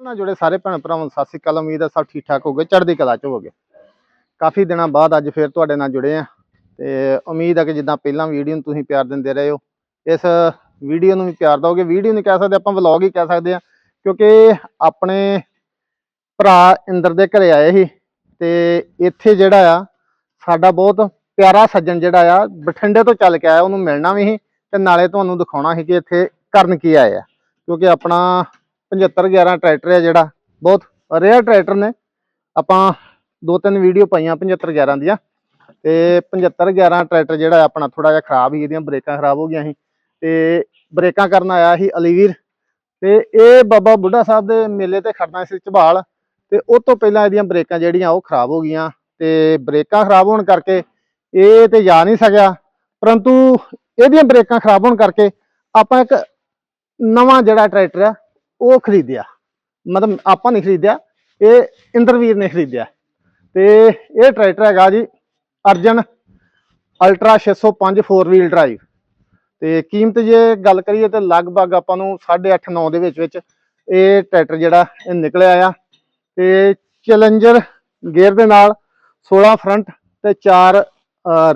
ਨਾਲ ਜੁੜੇ ਸਾਰੇ ਭੈਣ ਭਰਾਵਾਂ ਨੂੰ ਸਤਿ ਸ੍ਰੀ ਅਕਾਲ, ਉਮੀਦ ਹੈ ਸਭ ਠੀਕ ਠਾਕ ਹੋਗੇ ਚੜ੍ਹਦੀ ਕਲਾ ਚ ਹੋਗੇ ਕਾਫੀ ਦਿਨਾਂ ਬਾਅਦ ਅੱਜ ਫੇਰ ਤੁਹਾਡੇ ਨਾਲ ਜੁੜੇ ਆ ਤੇ ਉਮੀਦ ਹੈ ਕਿ ਜਿੱਦਾਂ ਪਹਿਲਾਂ ਵੀਡੀਓ ਨੂੰ ਤੁਸੀਂ ਪਿਆਰ ਦਿੰਦੇ ਰਹੇ ਹੋ, ਇਸ ਵੀਡੀਓ ਨੂੰ ਵੀ ਪਿਆਰ ਦਿਓਗੇ। ਵੀਡੀਓ ਨਹੀਂ ਕਹਿ ਸਕਦੇ ਆਪਾਂ, ਵਲੌਗ ਹੀ ਕਹਿ ਸਕਦੇ ਆ ਕਿਉਂਕਿ ਆਪਣੇ ਭਰਾ ਇੰਦਰ ਦੇ ਘਰੇ ਆਏ ਸੀ ਤੇ ਇੱਥੇ ਜਿਹੜਾ ਆ, ਸਾਡਾ ਬਹੁਤ ਪਿਆਰਾ ਸੱਜਣ ਜਿਹੜਾ ਆ, ਬਠਿੰਡੇ ਤੋਂ ਚੱਲ ਕੇ ਆਇਆ, ਉਹਨੂੰ ਮਿਲਣਾ ਵੀ ਸੀ ਤੇ ਨਾਲੇ ਤੁਹਾਨੂੰ ਦਿਖਾਉਣਾ ਸੀ ਕਿ ਇੱਥੇ ਕਰਨ ਕੀ ਆਏ ਆ। ਕਿਉਂਕਿ ਆਪਣਾ 7511 ਟਰੈਕਟਰ ਹੈ ਜਿਹੜਾ, ਬਹੁਤ ਰੇਅਰ ਟਰੈਕਟਰ ਨੇ। ਆਪਾਂ ਦੋ ਤਿੰਨ ਵੀਡੀਓ ਪਾਈਆਂ 7511 ਦੀਆਂ। ਤੇ 7511 ਟਰੈਕਟਰ ਜਿਹੜਾ ਆਪਣਾ ਥੋੜਾ ਜਿਹਾ ਖਰਾਬ ਸੀ ਇਹਦੀਆਂ ਬ੍ਰੇਕਾਂ ਖਰਾਬ ਹੋ ਗਈਆਂ ਸੀ। ਤੇ ਬ੍ਰੇਕਾਂ ਕਰਨ ਆਇਆ ਸੀ ਅਲੀਵੀਰ। ਤੇ ਇਹ ਬਾਬਾ ਬੁੱਢਾ ਸਾਹਿਬ ਦੇ ਮੇਲੇ ਤੇ ਖੜਨਾ ਸੀ ਝਬਾਲ। ਤੇ ਉਹ ਤੋਂ ਪਹਿਲਾਂ ਇਹਦੀਆਂ ਬ੍ਰੇਕਾਂ ਜਿਹੜੀਆਂ, ਉਹ ਖਰਾਬ ਹੋ ਗਈਆਂ। ਤੇ ਬ੍ਰੇਕਾਂ ਖਰਾਬ ਹੋਣ ਕਰਕੇ ਇਹ ਤੇ ਜਾ ਨਹੀਂ ਸਕਿਆ। ਪਰੰਤੂ ਇਹਦੀਆਂ ਬ੍ਰੇਕਾਂ ਖਰਾਬ ਹੋਣ ਕਰਕੇ ਆਪਾਂ ਇੱਕ ਨਵਾਂ ਜਿਹੜਾ ਟਰੈਕਟਰ ਆ ਉਹ ਖਰੀਦਿਆ। ਮਤਲਬ ਆਪਾਂ ਨਹੀਂ ਖਰੀਦਿਆ, ਇਹ ਇੰਦਰਵੀਰ ਨੇ ਖਰੀਦਿਆ। ਤੇ ਇਹ ਟਰੈਕਟਰ ਹੈਗਾ ਜੀ ਅਰਜਨ ਅਲਟਰਾ 605 4 ਵੀਲ ਡਰਾਈਵ ਤੇ ਕੀਮਤ ਜੇ ਗੱਲ ਕਰੀਏ ਤੇ ਲਗਭਗ ਆਪਾਂ ਨੂੰ 8.5 9 ਦੇ ਵਿੱਚ ਵਿੱਚ ਇਹ ਟਰੈਕਟਰ ਜਿਹੜਾ ਇਹ ਨਿਕਲਿਆ ਆ। ਤੇ ਚੈਲੰਜਰ ਗੇਅਰ ਦੇ ਨਾਲ 16 ਫਰੰਟ ਤੇ 4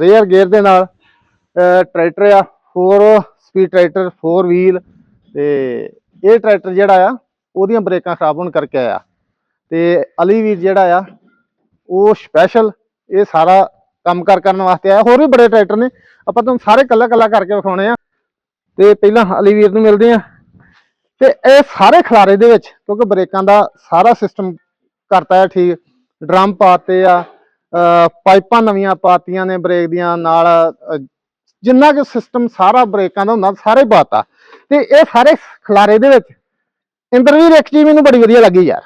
ਰੇਅਰ ਗੇਅਰ ਦੇ ਨਾਲ ਟਰੈਕਟਰ ਆ। 4 ਸਪੀਡ ਟਰੈਕਟਰ 4 ਵੀਲ ਤੇ ਇਹ ਟਰੈਕਟਰ ਜਿਹੜਾ ਆ, ਉਹਦੀਆਂ ਬ੍ਰੇਕਾਂ ਖਰਾਬ ਹੋਣ ਕਰਕੇ ਆਇਆ। ਤੇ ਅਲੀ ਵੀਰ ਜਿਹੜਾ ਆ, ਉਹ ਸਪੈਸ਼ਲ ਇਹ ਸਾਰਾ ਕੰਮ ਕਾਰ ਕਰਨ ਵਾਸਤੇ ਆਇਆ। ਹੋਰ ਵੀ ਬੜੇ ਟਰੈਕਟਰ ਨੇ। ਆਪਾਂ ਤੁਹਾਨੂੰ ਸਾਰੇ ਕੱਲਾ ਕੱਲਾ ਕਰਕੇ ਵਿਖਾਉਣੇ ਆ। ਤੇ ਪਹਿਲਾਂ ਅਲੀ ਵੀਰ ਨੂੰ ਮਿਲਦੇ ਆ। ਤੇ ਇਹ ਸਾਰੇ ਖਲਾਰੇ ਦੇ ਵਿੱਚ, ਕਿਉਂਕਿ ਬ੍ਰੇਕਾਂ ਦਾ ਸਾਰਾ ਸਿਸਟਮ ਕਰਤਾ ਹੈ ਠੀਕ। ਡਰਮ ਪਾਤੇ ਆ ਪਾਈਪਾਂ ਨਵੀਆਂ ਪਾਤੀਆਂ ਨੇ ਬ੍ਰੇਕ ਦੀਆਂ, ਨਾਲ ਜਿੰਨਾ ਕਿ ਸਿਸਟਮ ਸਾਰਾ ਬ੍ਰੇਕਾਂ ਦਾ ਹੁੰਦਾ, ਸਾਰੇ ਪਾਤਾ। ਤੇ ਇਹ ਸਾਰੇ ਖਲਾਰੇ ਦੇ ਵਿੱਚ। ਇੰਦਰਵੀਰ ਇੱਕ ਚੀਜ਼ ਮੈਨੂੰ ਬੜੀ ਵਧੀਆ ਲੱਗੀ ਯਾਰ।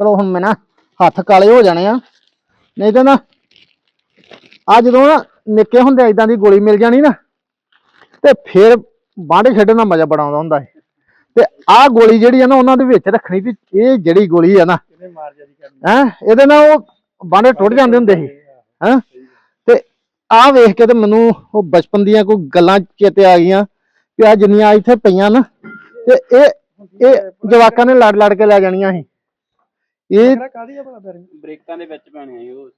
ਚਲੋ ਹੁਣ ਮੈਂ ਨਾ ਹੱਥ ਕਾਲੇ ਹੋ ਜਾਣੇ ਆ। ਨਹੀਂ ਤਾਂ ਨਾ ਆ ਜਦੋਂ ਨਾ ਨਿੱਕੇ ਹੁੰਦੇ ਇਦਾਂ ਦੀ ਗੋਲੀ ਮਿਲ ਜਾਣੀ ਨਾ ਤੇ ਫਿਰ ਬਾਂਡੇ ਖੇਡਣ ਦਾ ਮਜ਼ਾ ਬੜਾ ਆਉਂਦਾ ਹੁੰਦਾ ਹੈ ਤੇ ਆਹ ਗੋਲੀ ਜਿਹੜੀ ਆ ਨਾ ਉਹਨਾਂ ਦੇ ਵਿੱਚ ਰੱਖਣੀ ਵੀ ਇਹ ਜਿਹੜੀ ਗੋਲੀ ਆ ਨਾ ਹੈ ਇਹਦੇ ਨਾਲ ਉਹ ਬਾਂਡੇ ਟੁੱਟ ਜਾਂਦੇ ਹੁੰਦੇ ਸੀ ਹੈ। ਤੇ ਆਹ ਵੇਖ ਕੇ ਤੇ ਮੈਨੂੰ ਉਹ ਬਚਪਨ ਦੀਆਂ ਕੋਈ ਗੱਲਾਂ ਚੇਤੇ ਆ ਗਈਆਂ। ਕਿ ਆ ਜਿੰਨੀਆਂ ਇੱਥੇ ਪਈਆਂ ਨਾ ਤੇ ਇਹ ਇਹ ਜਵਾਕਾਂ ਨੇ ਲੜ ਲੜ ਕੇ ਲੈ ਜਾਣੀਆਂ ਸੀ। ਇਹ ਕਾਦੀ ਆ ਭਲਾ ਬ੍ਰੇਕਾਂ ਦੇ ਵਿੱਚ ਪੈਣੀਆਂ ਜੀ ਉਹ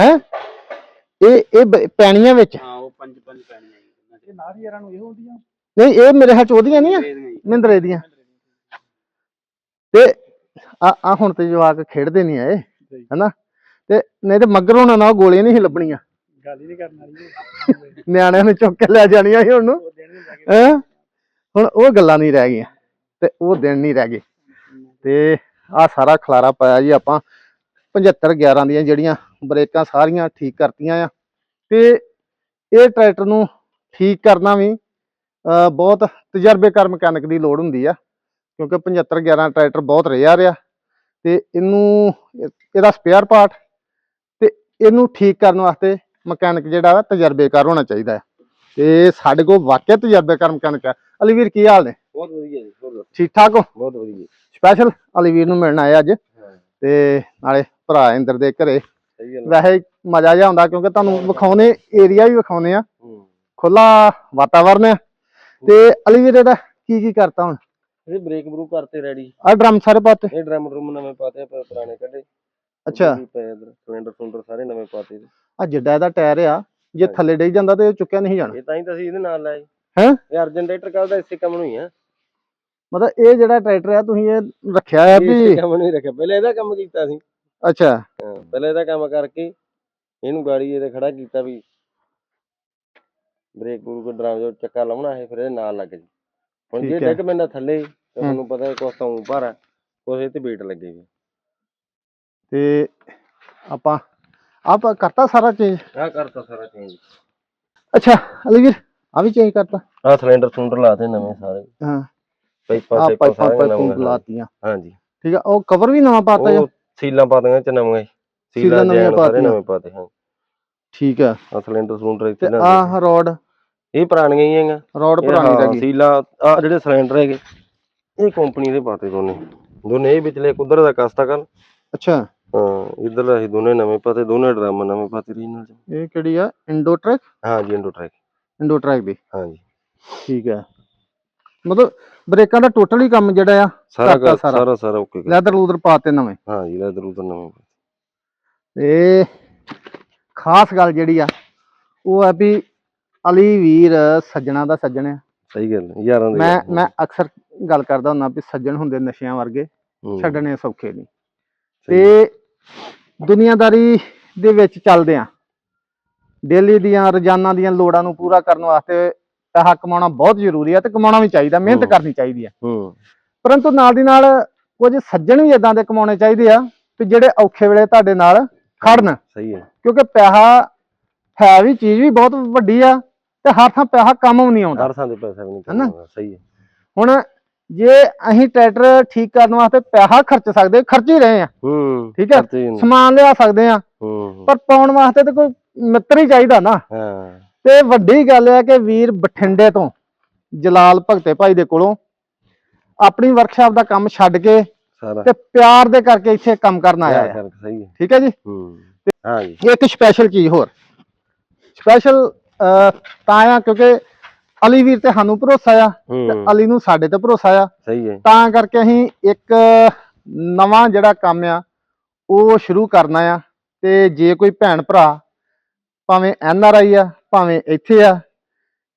ਹੈ? ਇਹ ਇਹ ਬ- ਪੈਣੀਆਂ ਵਿੱਚ? ਹਾਂ ਉਹ ਪੰਜ ਪੰਜ ਪੈਣੀਆਂ ਜੀ ਉਹਨਾਂ ਇਹ ਨਾਰ ਯਾਰਾਂ ਨੂੰ ਇਹ ਹੁੰਦੀਆਂ? ਨਹੀਂ ਇਹ ਮੇਰੇ ਹੱਥ ਉਹਦੀਆਂ ਨਹੀਂ ਆ? ਜੀ। ਦੀਆਂ। ਤੇ ਆ ਆ ਹੁਣ ਤੇ ਜਵਾਕ ਖੇਡਦੇ ਨਹੀਂ ਆਏ। ਹਨਾ? ਤੇ ਨਹੀਂ ਤੇ ਮਗਰ ਹੋਣਾ ਨਾ ਉਹ ਗੋਲੀਆਂ ਨਹੀਂ ਸੀ ਲੱਭਣੀਆਂ। ਗੱਲ ਹੀ ਨਹੀਂ ਕਰਨ ਵਾਲੀ ਇਹ। ਨਿਆਣਿਆਂ ਨੂੰ ਚੁੱਕ ਕੇ ਲੈ ਜਾਣੀਆਂ ਸੀ ਉਹਨੂੰ। ਹੈਂ? ਹੁਣ ਉਹ ਗੱਲਾਂ ਨਹੀਂ ਰਹਿ ਗਈਆਂ ਤੇ ਉਹ ਦਿਨ ਨਹੀਂ ਰਹਿ ਗਏ। ਤੇ ਆ ਸਾਰਾ ਖਲਾਰਾ ਪਾਇਆ ਜੀ ਆਪਾਂ। 75 11 ਦੀਆਂ ਜਿਹੜੀਆਂ ਬ੍ਰੇਕਾਂ ਸਾਰੀਆਂ ਠੀਕ ਕਰਤੀਆਂ ਆ। ਤੇ ਇਹ ਟਰੈਕਟਰ ਨੂੰ ਠੀਕ ਕਰਨਾ ਵੀ ਬਹੁਤ ਤਜਰਬੇਕਾਰ ਮਕੈਨਿਕ ਦੀ ਲੋੜ ਹੁੰਦੀ ਆ। ਕਿਉਂਕਿ 75 11 ਟਰੈਕਟਰ ਬਹੁਤ ਰਿਹਾ ਆ ਤੇ ਇਹਨੂੰ ਇਹ- ਇਹਦਾ ਸਪੇਅਰ ਪਾਰਟ ਤੇ ਇਹਨੂੰ ਠੀਕ ਕਰਨ ਵਾਸਤੇ ਮਕੈਨਿਕ ਜਿਹੜਾ ਵਾ ਤਜਰਬੇਕਾਰ ਹੋਣਾ ਚਾਹੀਦਾ ਹੈ। ਤੇ ਸਾਡੇ ਕੋਲ ਵਾਕਿਆ ਤਜਰਬੇਕਾਰ ਮਕੈਨਿਕ ਹੈ। ਅਲੀਵੀਰ ਕੀ ਹਾਲ ਨੇ? ਬਹੁਤ ਵਧੀਆ ਜੀ ਬਹੁਤ ਠੀਕ ਠਾਕ ਹੋ? ਬਹੁਤ ਵਧੀਆ। ਸਪੈਸ਼ਲ ਅਲੀਵੀਰ ਨੂੰ ਮਿਲਣ ਆਏ ਅੱਜ। ਤੇ ਨਾਲੇ ਭਰਾ ਇੰਦਰ ਦੇ ਘਰੇ। ਵੈਸੇ ਮਜ਼ਾ ਜਿਹਾ ਆਉਂਦਾ ਕਿਉਂਕਿ ਤੁਹਾਨੂੰ ਵਿਖਾਉਣੇ ਏਰੀਆ ਵੀ ਵਿਖਾਉਣੇ ਆ। ਖੁੱਲਾ ਵਾਤਾਵਰਨ ਹੈ ਤੇ ਅਲੀਵੀਰ ਇਹਦਾ ਕੀ ਕੀ ਕਰਤਾ ਹੁਣ? ਇਹ ਬ੍ਰੇਕ ਬਰੂਕ ਕਰਤੇ ਰੈਡੀ ਆ ਡਰਮ ਸਾਰੇ ਪਾਤੇ। ਇਹ ਡਰਮ ਡਰਮ ਨਵੇਂ ਪਾਤੇ ਪੁਰਾਣੇ ਕੱਢੇ। ਅੱਛਾ। ਵੀ ਪਏ ਇਧਰ ਸਿਲੰਡਰ ਸੁਲੰਡਰ ਸਾਰੇ ਨਵੇਂ ਪਾਤੇ ਇਹਦੇ। ਆ ਜਿੱਡਾ ਇਹਦਾ ਟਾਇਰ ਆ ਜੇ ਥੱਲੇ ਡਿੱਗ ਜਾਂਦਾ ਤੇ ਇਹ ਚੁੱਕਿਆ ਨਹੀਂ ਜਾਣਾ। ਇਹ ਤਾਂ ਹੀ ਤਾਂ ਅਸੀਂ ਇਹਦੇ ਨਾਲ ਲਾਏ। ਹੈਂ? ਇਹ ਅਰਜਨ ਟਰੈਕਟਰ ਕੱਲ ਦਾ ਇਸੇ ਕੰਮ ਨੂੰ ਹੀ ਆ। ਮਤਲਬ ਇਹ ਜਿਹੜਾ ਟਰੈਕਟਰ ਆ ਤੁਸੀਂ ਇਹ ਰੱਖਿਆ ਆ ਇਹ ਇਸੇ ਵੀ ਕੰਮ ਨੂੰ ਹੀ ਰੱਖਿਆ। ਪਹਿਲੇ ਇਹਦਾ ਕੰਮ ਕੀਤਾ ਸੀ। ਅੱਛਾ। ਪਹਿਲੇ ਇਹਦਾ ਕੰਮ ਕਰਕੇ ਇਹਨੂੰ ਗਾੜੀ ਇਹਦੇ ਖੜਾ ਕੀਤਾ ਵੀ ਬ੍ਰੇਕ ਬਰੂਕ ਡਰਮ ਜੋ ਚੱਕਾ ਲਾਉਣਾ ਹੈ ਫਿਰ ਇਹਦੇ ਨਾਲ ਲੱਗ ਜੀ ਹੁਣ ਜੇ ਠੀਕ ਹੈ। ਡਿੱਗ ਪੈਂਦਾ ਥੱਲੇ ਤਾਂ ਤੁਹਾਨੂੰ ਪਤਾ ਹੈ ਕੁਛ ਤਾਂ ਉਂ ਭਾਰਾ ਕੁਛ ਇਹ ਤੇ ਵੇਟ ਲੱਗੇਗੀ। ਤੇ ਆਪਾਂ ਆਪਾਂ ਕਰਤਾ ਸਾਰਾ ਚੇਂਜ ਆਹ ਕਰਤਾ ਸਾਰਾ ਚੇਂਜ ਅੱਛਾ ਅਲੀਵੀਰ ਆ ਵੀ ਚੇਂਜ ਕਰਤਾ ਆਹ ਸਿਲੰਡਰ ਸੁਲੰਡਰ ਲਾਤੇ ਨਵੇਂ ਸਾਰੇ ਹਾਂ ਪਾਈਪਾਂ ਆ ਸੇਪਾਂ ਪਾਈਪਾਂ ਸਾਰੀਆਂ ਪਾਈਪਾਂ ਨਵੀਆਂ ਲਾਤੀਆਂ ਹਾਂਜੀ ਠੀਕ ਆ ਉਹ ਕਵਰ ਵੀ ਨਵਾਂ ਪਾਤਾ ਉਹ ਸੀਲਾਂ ਪਾ ਦੀਆਂ ਚ ਨਵੇਂ ਸੀਲਾਂ ਸੀਲਾਂ ਨਵੀਆਂ ਨਵੀਆਂ ਸਾਰੇ ਪਾਤੀਆਂ। ਨਵੇਂ ਪਾਤੇ ਹਾਂ ਠੀਕ ਆ ਆਹ ਸਿਲੰਡਰ ਸੁਲੰਡਰ ਤੇ ਇੱਥੇ ਨਾ ਆਹ ਰੋਡ ਇਹ ਪੁਰਾਣੀਆਂ ਹੀ ਹੈਗਾ ਰੋਡ ਪੁਰਾਣੀ ਰਹਿ ਗਈ ਸੀਲਾਂ ਆ ਜਿਹੜੇ ਸਿਲੰਡਰ ਹੈਗੇ ਇਹ ਕੰਪਨੀ ਦੇ ਪਾਤੇ ਦੋਨੇ ਦੋਨੇ ਇਹ ਵਿਚਲੇ ਇੱਕ ਉਧਰ ਦਾ ਕਸਤਾ ਕੱਲ ਅੱਛਾ ਹਾਂ ਇਧਰ ਅਸੀਂ ਦੋਨੇ ਨਵੇਂ ਪਾਤੇ ਦੋਨੇ ਡਰਮ ਨਵੇਂ ਪਾਤੇ ਰੀਨਲ ਚ। ਇਹ ਕਿਹੜੀ ਆ? ਇੰਡੋ ਟਰੈਕ ਹਾਂਜੀ ਇੰਡੋ ਟਰੈਕ ਇੰਡੋ ਟਰੈਕ ਦੀ ਹਾਂਜੀ ਠੀਕ ਆ ਮਤਲਬ ਬ੍ਰੇਕਾਂ ਦਾ ਟੋਟਲ ਹੀ ਕੰਮ ਜਿਹੜਾ ਆ ਸਾਰਾ। ਸਾਰਾ ਸਾਰਾ ਓਕੇ ਲੈਦਰ ਲੂਦਰ ਪਾਤੇ ਨਵੇਂ। ਹਾਂ ਜੀ ਲੈਦਰ ਉਧਰ ਨਵੇਂ ਤੇ ਖਾਸ ਗੱਲ ਜਿਹੜੀ ਆ ਉਹ ਆ ਵੀ ਅਲੀ ਵੀਰ ਸੱਜਣਾ ਦਾ ਸੱਜਣ ਆ। ਸਹੀ ਗੱਲ ਯਾਰਾਂ ਦੇ ਮੈਂ। ਮੈਂ ਅਕਸਰ ਗੱਲ ਕਰਦਾ ਹੁੰਦਾ ਵੀ ਸੱਜਣ ਹੁੰਦੇ ਨਸ਼ਿਆਂ ਵਰਗੇ ਛੱਡਣੇ ਸੌਖੇ ਨਹੀਂ। ਤੇ ਦੁਨੀਆਦਾਰੀ ਦੇ ਵਿੱਚ ਚੱਲਦੇ ਆ ਡੇਲੀ ਦੀਆਂ ਰੋਜ਼ਾਨਾ ਦੀਆਂ ਲੋੜਾਂ ਨੂੰ ਪੂਰਾ ਕਰਨ ਵਾਸਤੇ ਪੈਸਾ ਕਮਾਉਣਾ ਬਹੁਤ ਜ਼ਰੂਰੀ ਆ ਤੇ ਕਮਾਉਣਾ ਵੀ ਚਾਹੀਦਾ ਮਿਹਨਤ ਹੂੰ। ਕਰਨੀ ਚਾਹੀਦੀ ਆ ਹੂੰ। ਪਰੰਤੂ ਨਾਲ ਦੀ ਨਾਲ ਕੁਝ ਸੱਜਣ ਵੀ ਇਦਾਂ ਦੇ ਕਮਾਉਣੇ ਚਾਹੀਦੇ ਆ ਕਿ ਜਿਹੜੇ ਔਖੇ ਵੇਲੇ ਤੁਹਾਡੇ ਨਾਲ ਖੜਨ। ਸਹੀ ਹੈ। ਕਿਉਂਕਿ ਪੈਸਾ ਹੈ ਵੀ ਚੀਜ਼ ਵੀ ਬਹੁਤ ਵੱਡੀ ਆ ਤੇ ਹਰ ਥਾਂ ਪੈਸਾ ਕੰਮ ਵੀ ਨਹੀਂ ਆਉਂਦਾ। ਹਰ ਥਾਂ ਦੇ ਪੈਸਾ ਵੀ ਨਹੀਂ ਹਨਾ? ਸਹੀ ਹੈ। ਹੁਣ ਜੇ ਅਸੀਂ ਟਰੈਕਟਰ ਠੀਕ ਕਰਨ ਵਾਸਤੇ ਪੈਸਾ ਖਰਚ ਸਕਦੇ ਖਰਚ ਹੀ ਰਹੇ ਆ ਹੂੰ ਠੀਕ ਹੈ। ਸਮਾਨ ਲਿਆ ਸਕਦੇ ਆ ਹੂੰ ਪਰ ਪਾਉਣ ਵਾਸਤੇ ਤੇ ਕੋਈ ਮਿੱਤਰ ਹੀ ਚਾਹੀਦਾ ਨਾ। ਹਾਂ। ਤੇ ਵੱਡੀ ਗੱਲ ਹੈ ਕਿ ਵੀਰ ਬਠਿੰਡੇ ਤੋਂ ਜਲਾਲ ਭਗਤੇ ਭਾਈ ਦੇ ਕੋਲੋਂ ਆਪਣੀ ਵਰਕਸ਼ਾਪ ਦਾ ਕੰਮ ਛੱਡ ਕੇ ਤੇ ਪਿਆਰ ਦੇ ਕਰਕੇ ਇੱਥੇ ਕੰਮ ਕਰਨ ਆਇਆ ਹੈ। ਠੀਕ ਹੈ ਜੀ? ਹੂੰ। ਹਾਂ ਜੀ। ਇੱਕ ਸਪੈਸ਼ਲ ਚੀਜ਼ ਹੋਰ। ਸਪੈਸ਼ਲ ਤਾਂ ਆ ਕਿਉਂਕਿ ਅਲੀ ਵੀਰ ਤੇ ਸਾਨੂੰ ਭਰੋਸਾ ਆ ਤੇ ਅਲੀ ਨੂੰ ਸਾਡੇ ਤੇ ਭਰੋਸਾ ਆ। ਸਹੀ ਹੈ। ਤਾਂ ਕਰਕੇ ਅਸੀਂ ਇੱਕ ਨਵਾਂ ਜਿਹੜਾ ਕੰਮ ਆ ਉਹ ਸ਼ੁਰੂ ਕਰਨਾ ਆ ਤੇ ਜੇ ਕੋਈ ਭੈਣ ਭਰਾ ਭਾਵੇਂ ਐਨ ਆਰ ਆਈ ਆ ਭਾਵੇਂ ਇੱਥੇ ਆ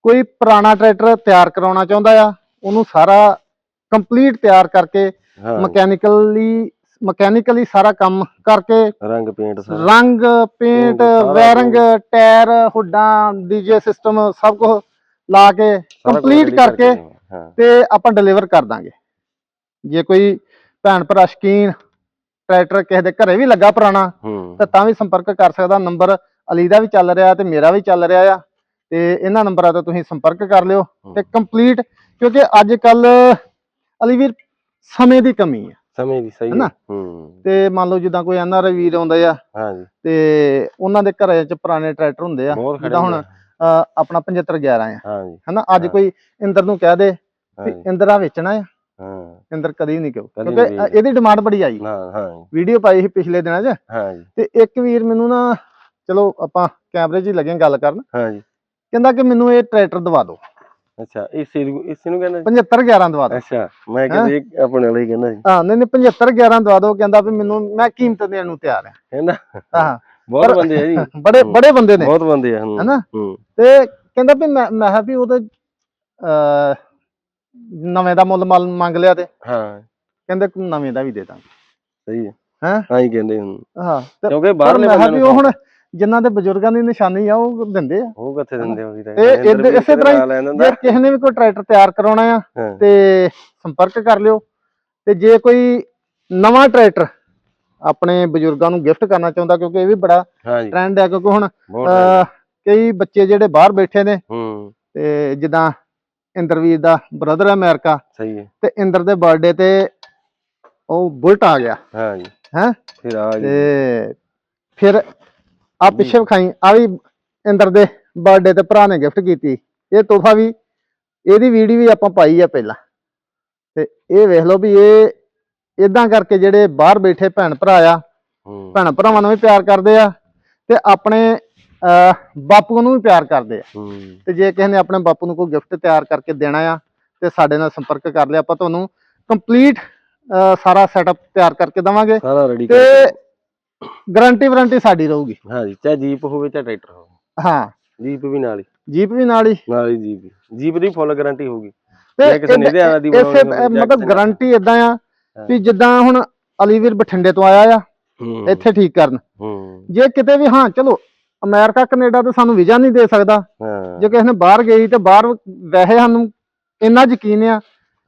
ਕੋਈ ਪੁਰਾਣਾ ਟਰੈਕਟਰ ਤਿਆਰ ਕਰਾਉਣਾ ਚਾਹੁੰਦਾ ਆ ਉਹਨੂੰ ਸਾਰਾ ਕੰਪਲੀਟ ਤਿਆਰ ਕਰਕੇ ਮਕੈਨੀਕਲੀ ਮਕੈਨੀਕਲੀ ਸਾਰਾ ਕੰਮ ਕਰਕੇ ਰੰਗ ਪੇਂਟ ਸਾਰਾ। ਰੰਗ ਪੇਂਟ ਸਾਰਾ ਵਾਇਰਿੰਗ ਟਾਇਰ ਹੁੱਡਾਂ ਡੀਜੇ ਸਿਸਟਮ ਸਭ ਕੁਝ ਲਾ ਕੇ ਕੰਪਲੀਟ ਕਰਕੇ ਤੇ ਆਪਾਂ ਡਿਲੀਵਰ ਕਰ ਦਾਂਗੇ। ਜੇ ਕੋਈ ਭੈਣ ਭਰਾ ਸ਼ਕੀਨ ਟਰੈਕਟਰ ਕਿਸੇ ਦੇ ਘਰੇ ਵੀ ਲੱਗਾ ਪੁਰਾਣਾ ਤਾਂ ਤਾਂ ਵੀ ਸੰਪਰਕ ਕਰ ਸਕਦਾ। ਨੰਬਰ ਅਲੀ ਦਾ ਵੀ ਚੱਲ ਰਿਹਾ ਤੇ ਮੇਰਾ ਵੀ ਚੱਲ ਰਿਹਾ ਆ। ਤੇ ਇਹਨਾਂ ਨੰਬਰਾਂ ਤੋਂ ਤੁਸੀਂ ਸੰਪਰਕ ਕਰ ਲਿਓ ਤੇ ਕੰਪਲੀਟ ਕਿਉਂਕਿ ਅੱਜ ਕੱਲ ਅਲੀ ਵੀਰ ਸਮੇਂ ਦੀ ਕਮੀ ਹੈ ਸਮੇਂ ਦੀ ਸਹੀ? ਹੈ। ਤੇ ਮੰਨ ਲਓ ਜਿੱਦਾਂ ਕੋਈ ਐਨਆਰ ਵੀਰ ਆਉਂਦੇ ਆ ਤੇ ਉਹਨਾਂ ਦੇ ਘਰਾਂ 'ਚ ਪੁਰਾਣੇ ਟਰੈਕਟਰ ਹੁੰਦੇ ਆ। ਜਿੱਦਾਂ ਹੁਣ ਆਪਣਾ 7511 ਆ। ਹਾਂ ਜੀ ਹਨਾ ਅੱਜ। ਕੋਈ ਇੰਦਰ ਨੂੰ ਕਹਿ ਦੇ ਵੀ ਇੰਦਰਾ ਵੇਚਣਾ ਆ। ਹਾਂ। ਇੰਦਰ ਕਦੀ ਨਹੀਂ ਕਿਉਂ ਕਿਉਂਕਿ। ਇਹਦੀ ਡਿਮਾਂਡ ਬੜੀ ਆਈ। ਹਾਂ ਹਾਂ। ਵੀਡੀਓ ਪਾਈ ਸੀ ਪਿਛਲੇ ਦਿਨਾਂ 'ਚ। ਹਾਂ ਜੀ ਤੇ ਇੱਕ ਵੀਰ ਮੈਨੂੰ ਨਾ ਚਲੋ ਆਪਾਂ ਕੈਮਰੇ 'ਚ ਹੀ ਲੱਗੇ ਗੱਲ ਕਰਨ। ਹਾਂ ਜੀ ਕਹਿੰਦਾ ਕਿ ਮੈਨੂੰ ਇਹ ਟਰੈਕਟਰ ਦਵਾ ਦਿਓ ਅੱਛਾ ਇਸੇ ਨੂੰ ਇਸੇ ਨੂੰ ਕਹਿੰਦੇ 7511 ਦਵਾ ਦਿਓ ਅੱਛਾ ਮੈਂ ਕਹਿੰਦੇ ਆਪਣੇ ਹੀ ਕਹਿੰਦਾ ਜੀ। ਹਾਂ ਨਹੀਂ ਨਹੀਂ 7511 ਦਵਾ ਦਿਓ ਕਹਿੰਦਾ ਵੀ ਮੈਨੂੰ ਮੈਂ ਕੀਮਤ ਦੇਣ ਨੂੰ ਤਿਆਰ ਹਾਂ ਕਹਿੰਦਾ? ਹਾਂ। ਬਹੁਤ ਬੰਦੇ ਆ ਜੀ। ਬੜੇ। ਬੜੇ ਬੰਦੇ ਨੇ। ਬਹੁਤ ਬੰਦੇ ਆ ਹਨਾ? ਹੂੰ। ਤੇ ਕਹਿੰਦਾ ਵੀ ਮੈਂ ਮੈਂ ਵੀ ਉਹਦੇ ਅਹ ਨਵੇਂ ਦਾ ਮੁੱਲ ਮੰਗ ਲਿਆ ਤੇ। ਹਾਂ। ਕਹਿੰਦੇ ਨਵੇਂ ਦਾ ਵੀ ਦੇ ਦਾਂਗੇ। ਸਹੀ ਹੈ ਹੈਂ? ਹਾਂ ਹੀ ਕਹਿੰਦੇ ਹੁਣ ਹਾਂ ਕਿਉਂਕਿ ਬਾਹਰਲੇ ਬੰਦੇ ਵੀ ਉਹ ਹੁਣ ਜਿਨ੍ਹਾਂ ਦੇ ਬਜ਼ੁਰਗਾਂ ਦੀ ਨਿਸ਼ਾਨੀ ਆ ਉਹ ਦਿੰਦੇ ਆ। ਉਹ ਕਿੱਥੇ ਦਿੰਦੇ ਹੋ ਜੀ ਤਾਂ? ਇਹ ਇਸੇ ਤਰ੍ਹਾਂ ਜੇ ਕਿਸੇ ਨੇ ਵੀ ਕੋਈ ਟਰੈਕਟਰ ਤਿਆਰ ਕਰਾਉਣਾ ਆ ਤੇ ਸੰਪਰਕ ਕਰ ਲਿਓ। ਤੇ ਜੇ ਕੋਈ ਨਵਾਂ ਟਰੈਕਟਰ ਆਪਣੇ ਬਜ਼ੁਰਗਾਂ ਨੂੰ ਗਿਫਟ ਕਰਨਾ ਚਾਹੁੰਦਾ ਕਿਉਂਕਿ ਇਹ ਵੀ ਬੜਾ ਹਾਂ ਜੀ ਟ੍ਰੈਂਡ ਹੈ ਕਿਉਂਕਿ ਹੁਣ ਬਹੁਤ ਅਹ, ਕਈ ਬੱਚੇ ਜਿਹੜੇ ਬਾਹਰ ਬੈਠੇ ਨੇ ਹੂੰ। ਤੇ ਜਿੱਦਾਂ ਇੰਦਰਵੀਰ ਦਾ ਬ੍ਰਦਰ ਹੈ ਅਮਰੀਕਾ ਸਹੀ ਹੈ। ਤੇ ਇੰਦਰ ਦੇ ਬਰਥਡੇ ਤੇ ਉਹ ਬੁਲਟ ਆ ਗਿਆ। ਹਾਂ ਜੀ ਹੈਂ? ਫਿਰ ਆ ਜੀ। ਤੇ ਫਿਰ ਆ ਪਿੱਛੇ ਵਿਖਾਈ ਆ ਵੀ ਇੰਦਰ ਦੇ ਬਰਥਡੇ ਤੇ ਭਰਾ ਨੇ ਗਿਫਟ ਕੀਤੀ। ਇਹ ਤੋਹਫਾ ਵੀ ਇਹਦੀ ਵੀਡੀਓ ਵੀ ਆਪਾਂ ਪਾਈ ਆ ਪਹਿਲਾਂ। ਤੇ ਇਹ ਵੇਖ ਲਓ ਵੀ ਇਹ ਇਦਾਂ ਕਰਕੇ ਜਿਹੜੇ ਬਾਹਰ ਬੈਠੇ ਭੈਣ ਭਰਾ ਆ ਭੈਣ ਭਰਾਵਾਂ ਨੂੰ ਵੀ ਪਿਆਰ ਕਰਦੇ ਆ ਤੇ ਆਪਣੇ ਬਾਪੂ ਨੂੰ ਵੀ ਪਿਆਰ ਕਰਦੇ ਆ। ਤੇ ਜੇ ਕਿਸੇ ਨੇ ਆਪਣੇ ਬਾਪੂ ਨੂੰ ਕੋਈ ਗਿਫਟ ਤਿਆਰ ਕਰਕੇ ਦੇਣਾ ਆ ਤੇ ਸਾਡੇ ਨਾਲ ਸੰਪਰਕ ਕਰ ਲਿਆ ਆਪਾਂ ਤੁਹਾਨੂੰ ਕੰਪਲੀਟ ਸਾਰਾ ਸੈਟਅਪ ਤਿਆਰ ਕਰਕੇ ਦਵਾਂਗੇ। ਸਾਰਾ ਰੈਡੀ ਤੇ ਗਾਰੰਟੀ ਵਾਰੰਟੀ ਸਾਡੀ ਰਹੂਗੀ। ਹਾਂ ਜੀ ਚਾਹੇ ਜੀਪ ਹੋਵੇ ਚਾਹੇ ਟਰੈਕਟਰ ਹੋਵੇ। ਹਾਂ। ਜੀਪ ਵੀ ਨਾਲ ਹੀ। ਜੀਪ ਵੀ ਨਾਲ ਹੀ। ਨਾਲ ਹੀ ਜੀਪ ਜੀਪ ਦੀ ਫੁੱਲ ਗਾਰੰਟੀ ਹੋਊਗੀ। ਤੇ ਕਿਸੇ ਨੇ ਇਹਦੇ ਵਾਲਾ ਦੀ ਮਤਲਬ ਗਾਰੰਟੀ ਇਦਾਂ ਆ। ਵੀ ਜਿੱਦਾਂ ਹੁਣ ਅਲੀਵੀਰ ਬਠਿੰਡੇ ਤੋਂ ਆਇਆ ਆ ਇੱਥੇ ਠੀਕ ਕਰਨ। ਜੇ ਕਿਤੇ ਵੀ ਹਾਂ ਚਲੋ ਅਮਰੀਕਾ ਕੈਨੇਡਾ ਤੇ ਸਾਨੂੰ ਵੀਜ਼ਾ ਨਹੀਂ ਦੇ ਸਕਦਾ। ਜੇ ਕਿਸੇ ਨੇ ਬਾਹਰ ਗਈ ਤੇ ਬਾਹਰ ਵੈਸੇ ਸਾਨੂੰ ਇੰਨਾ ਯਕੀਨ ਆ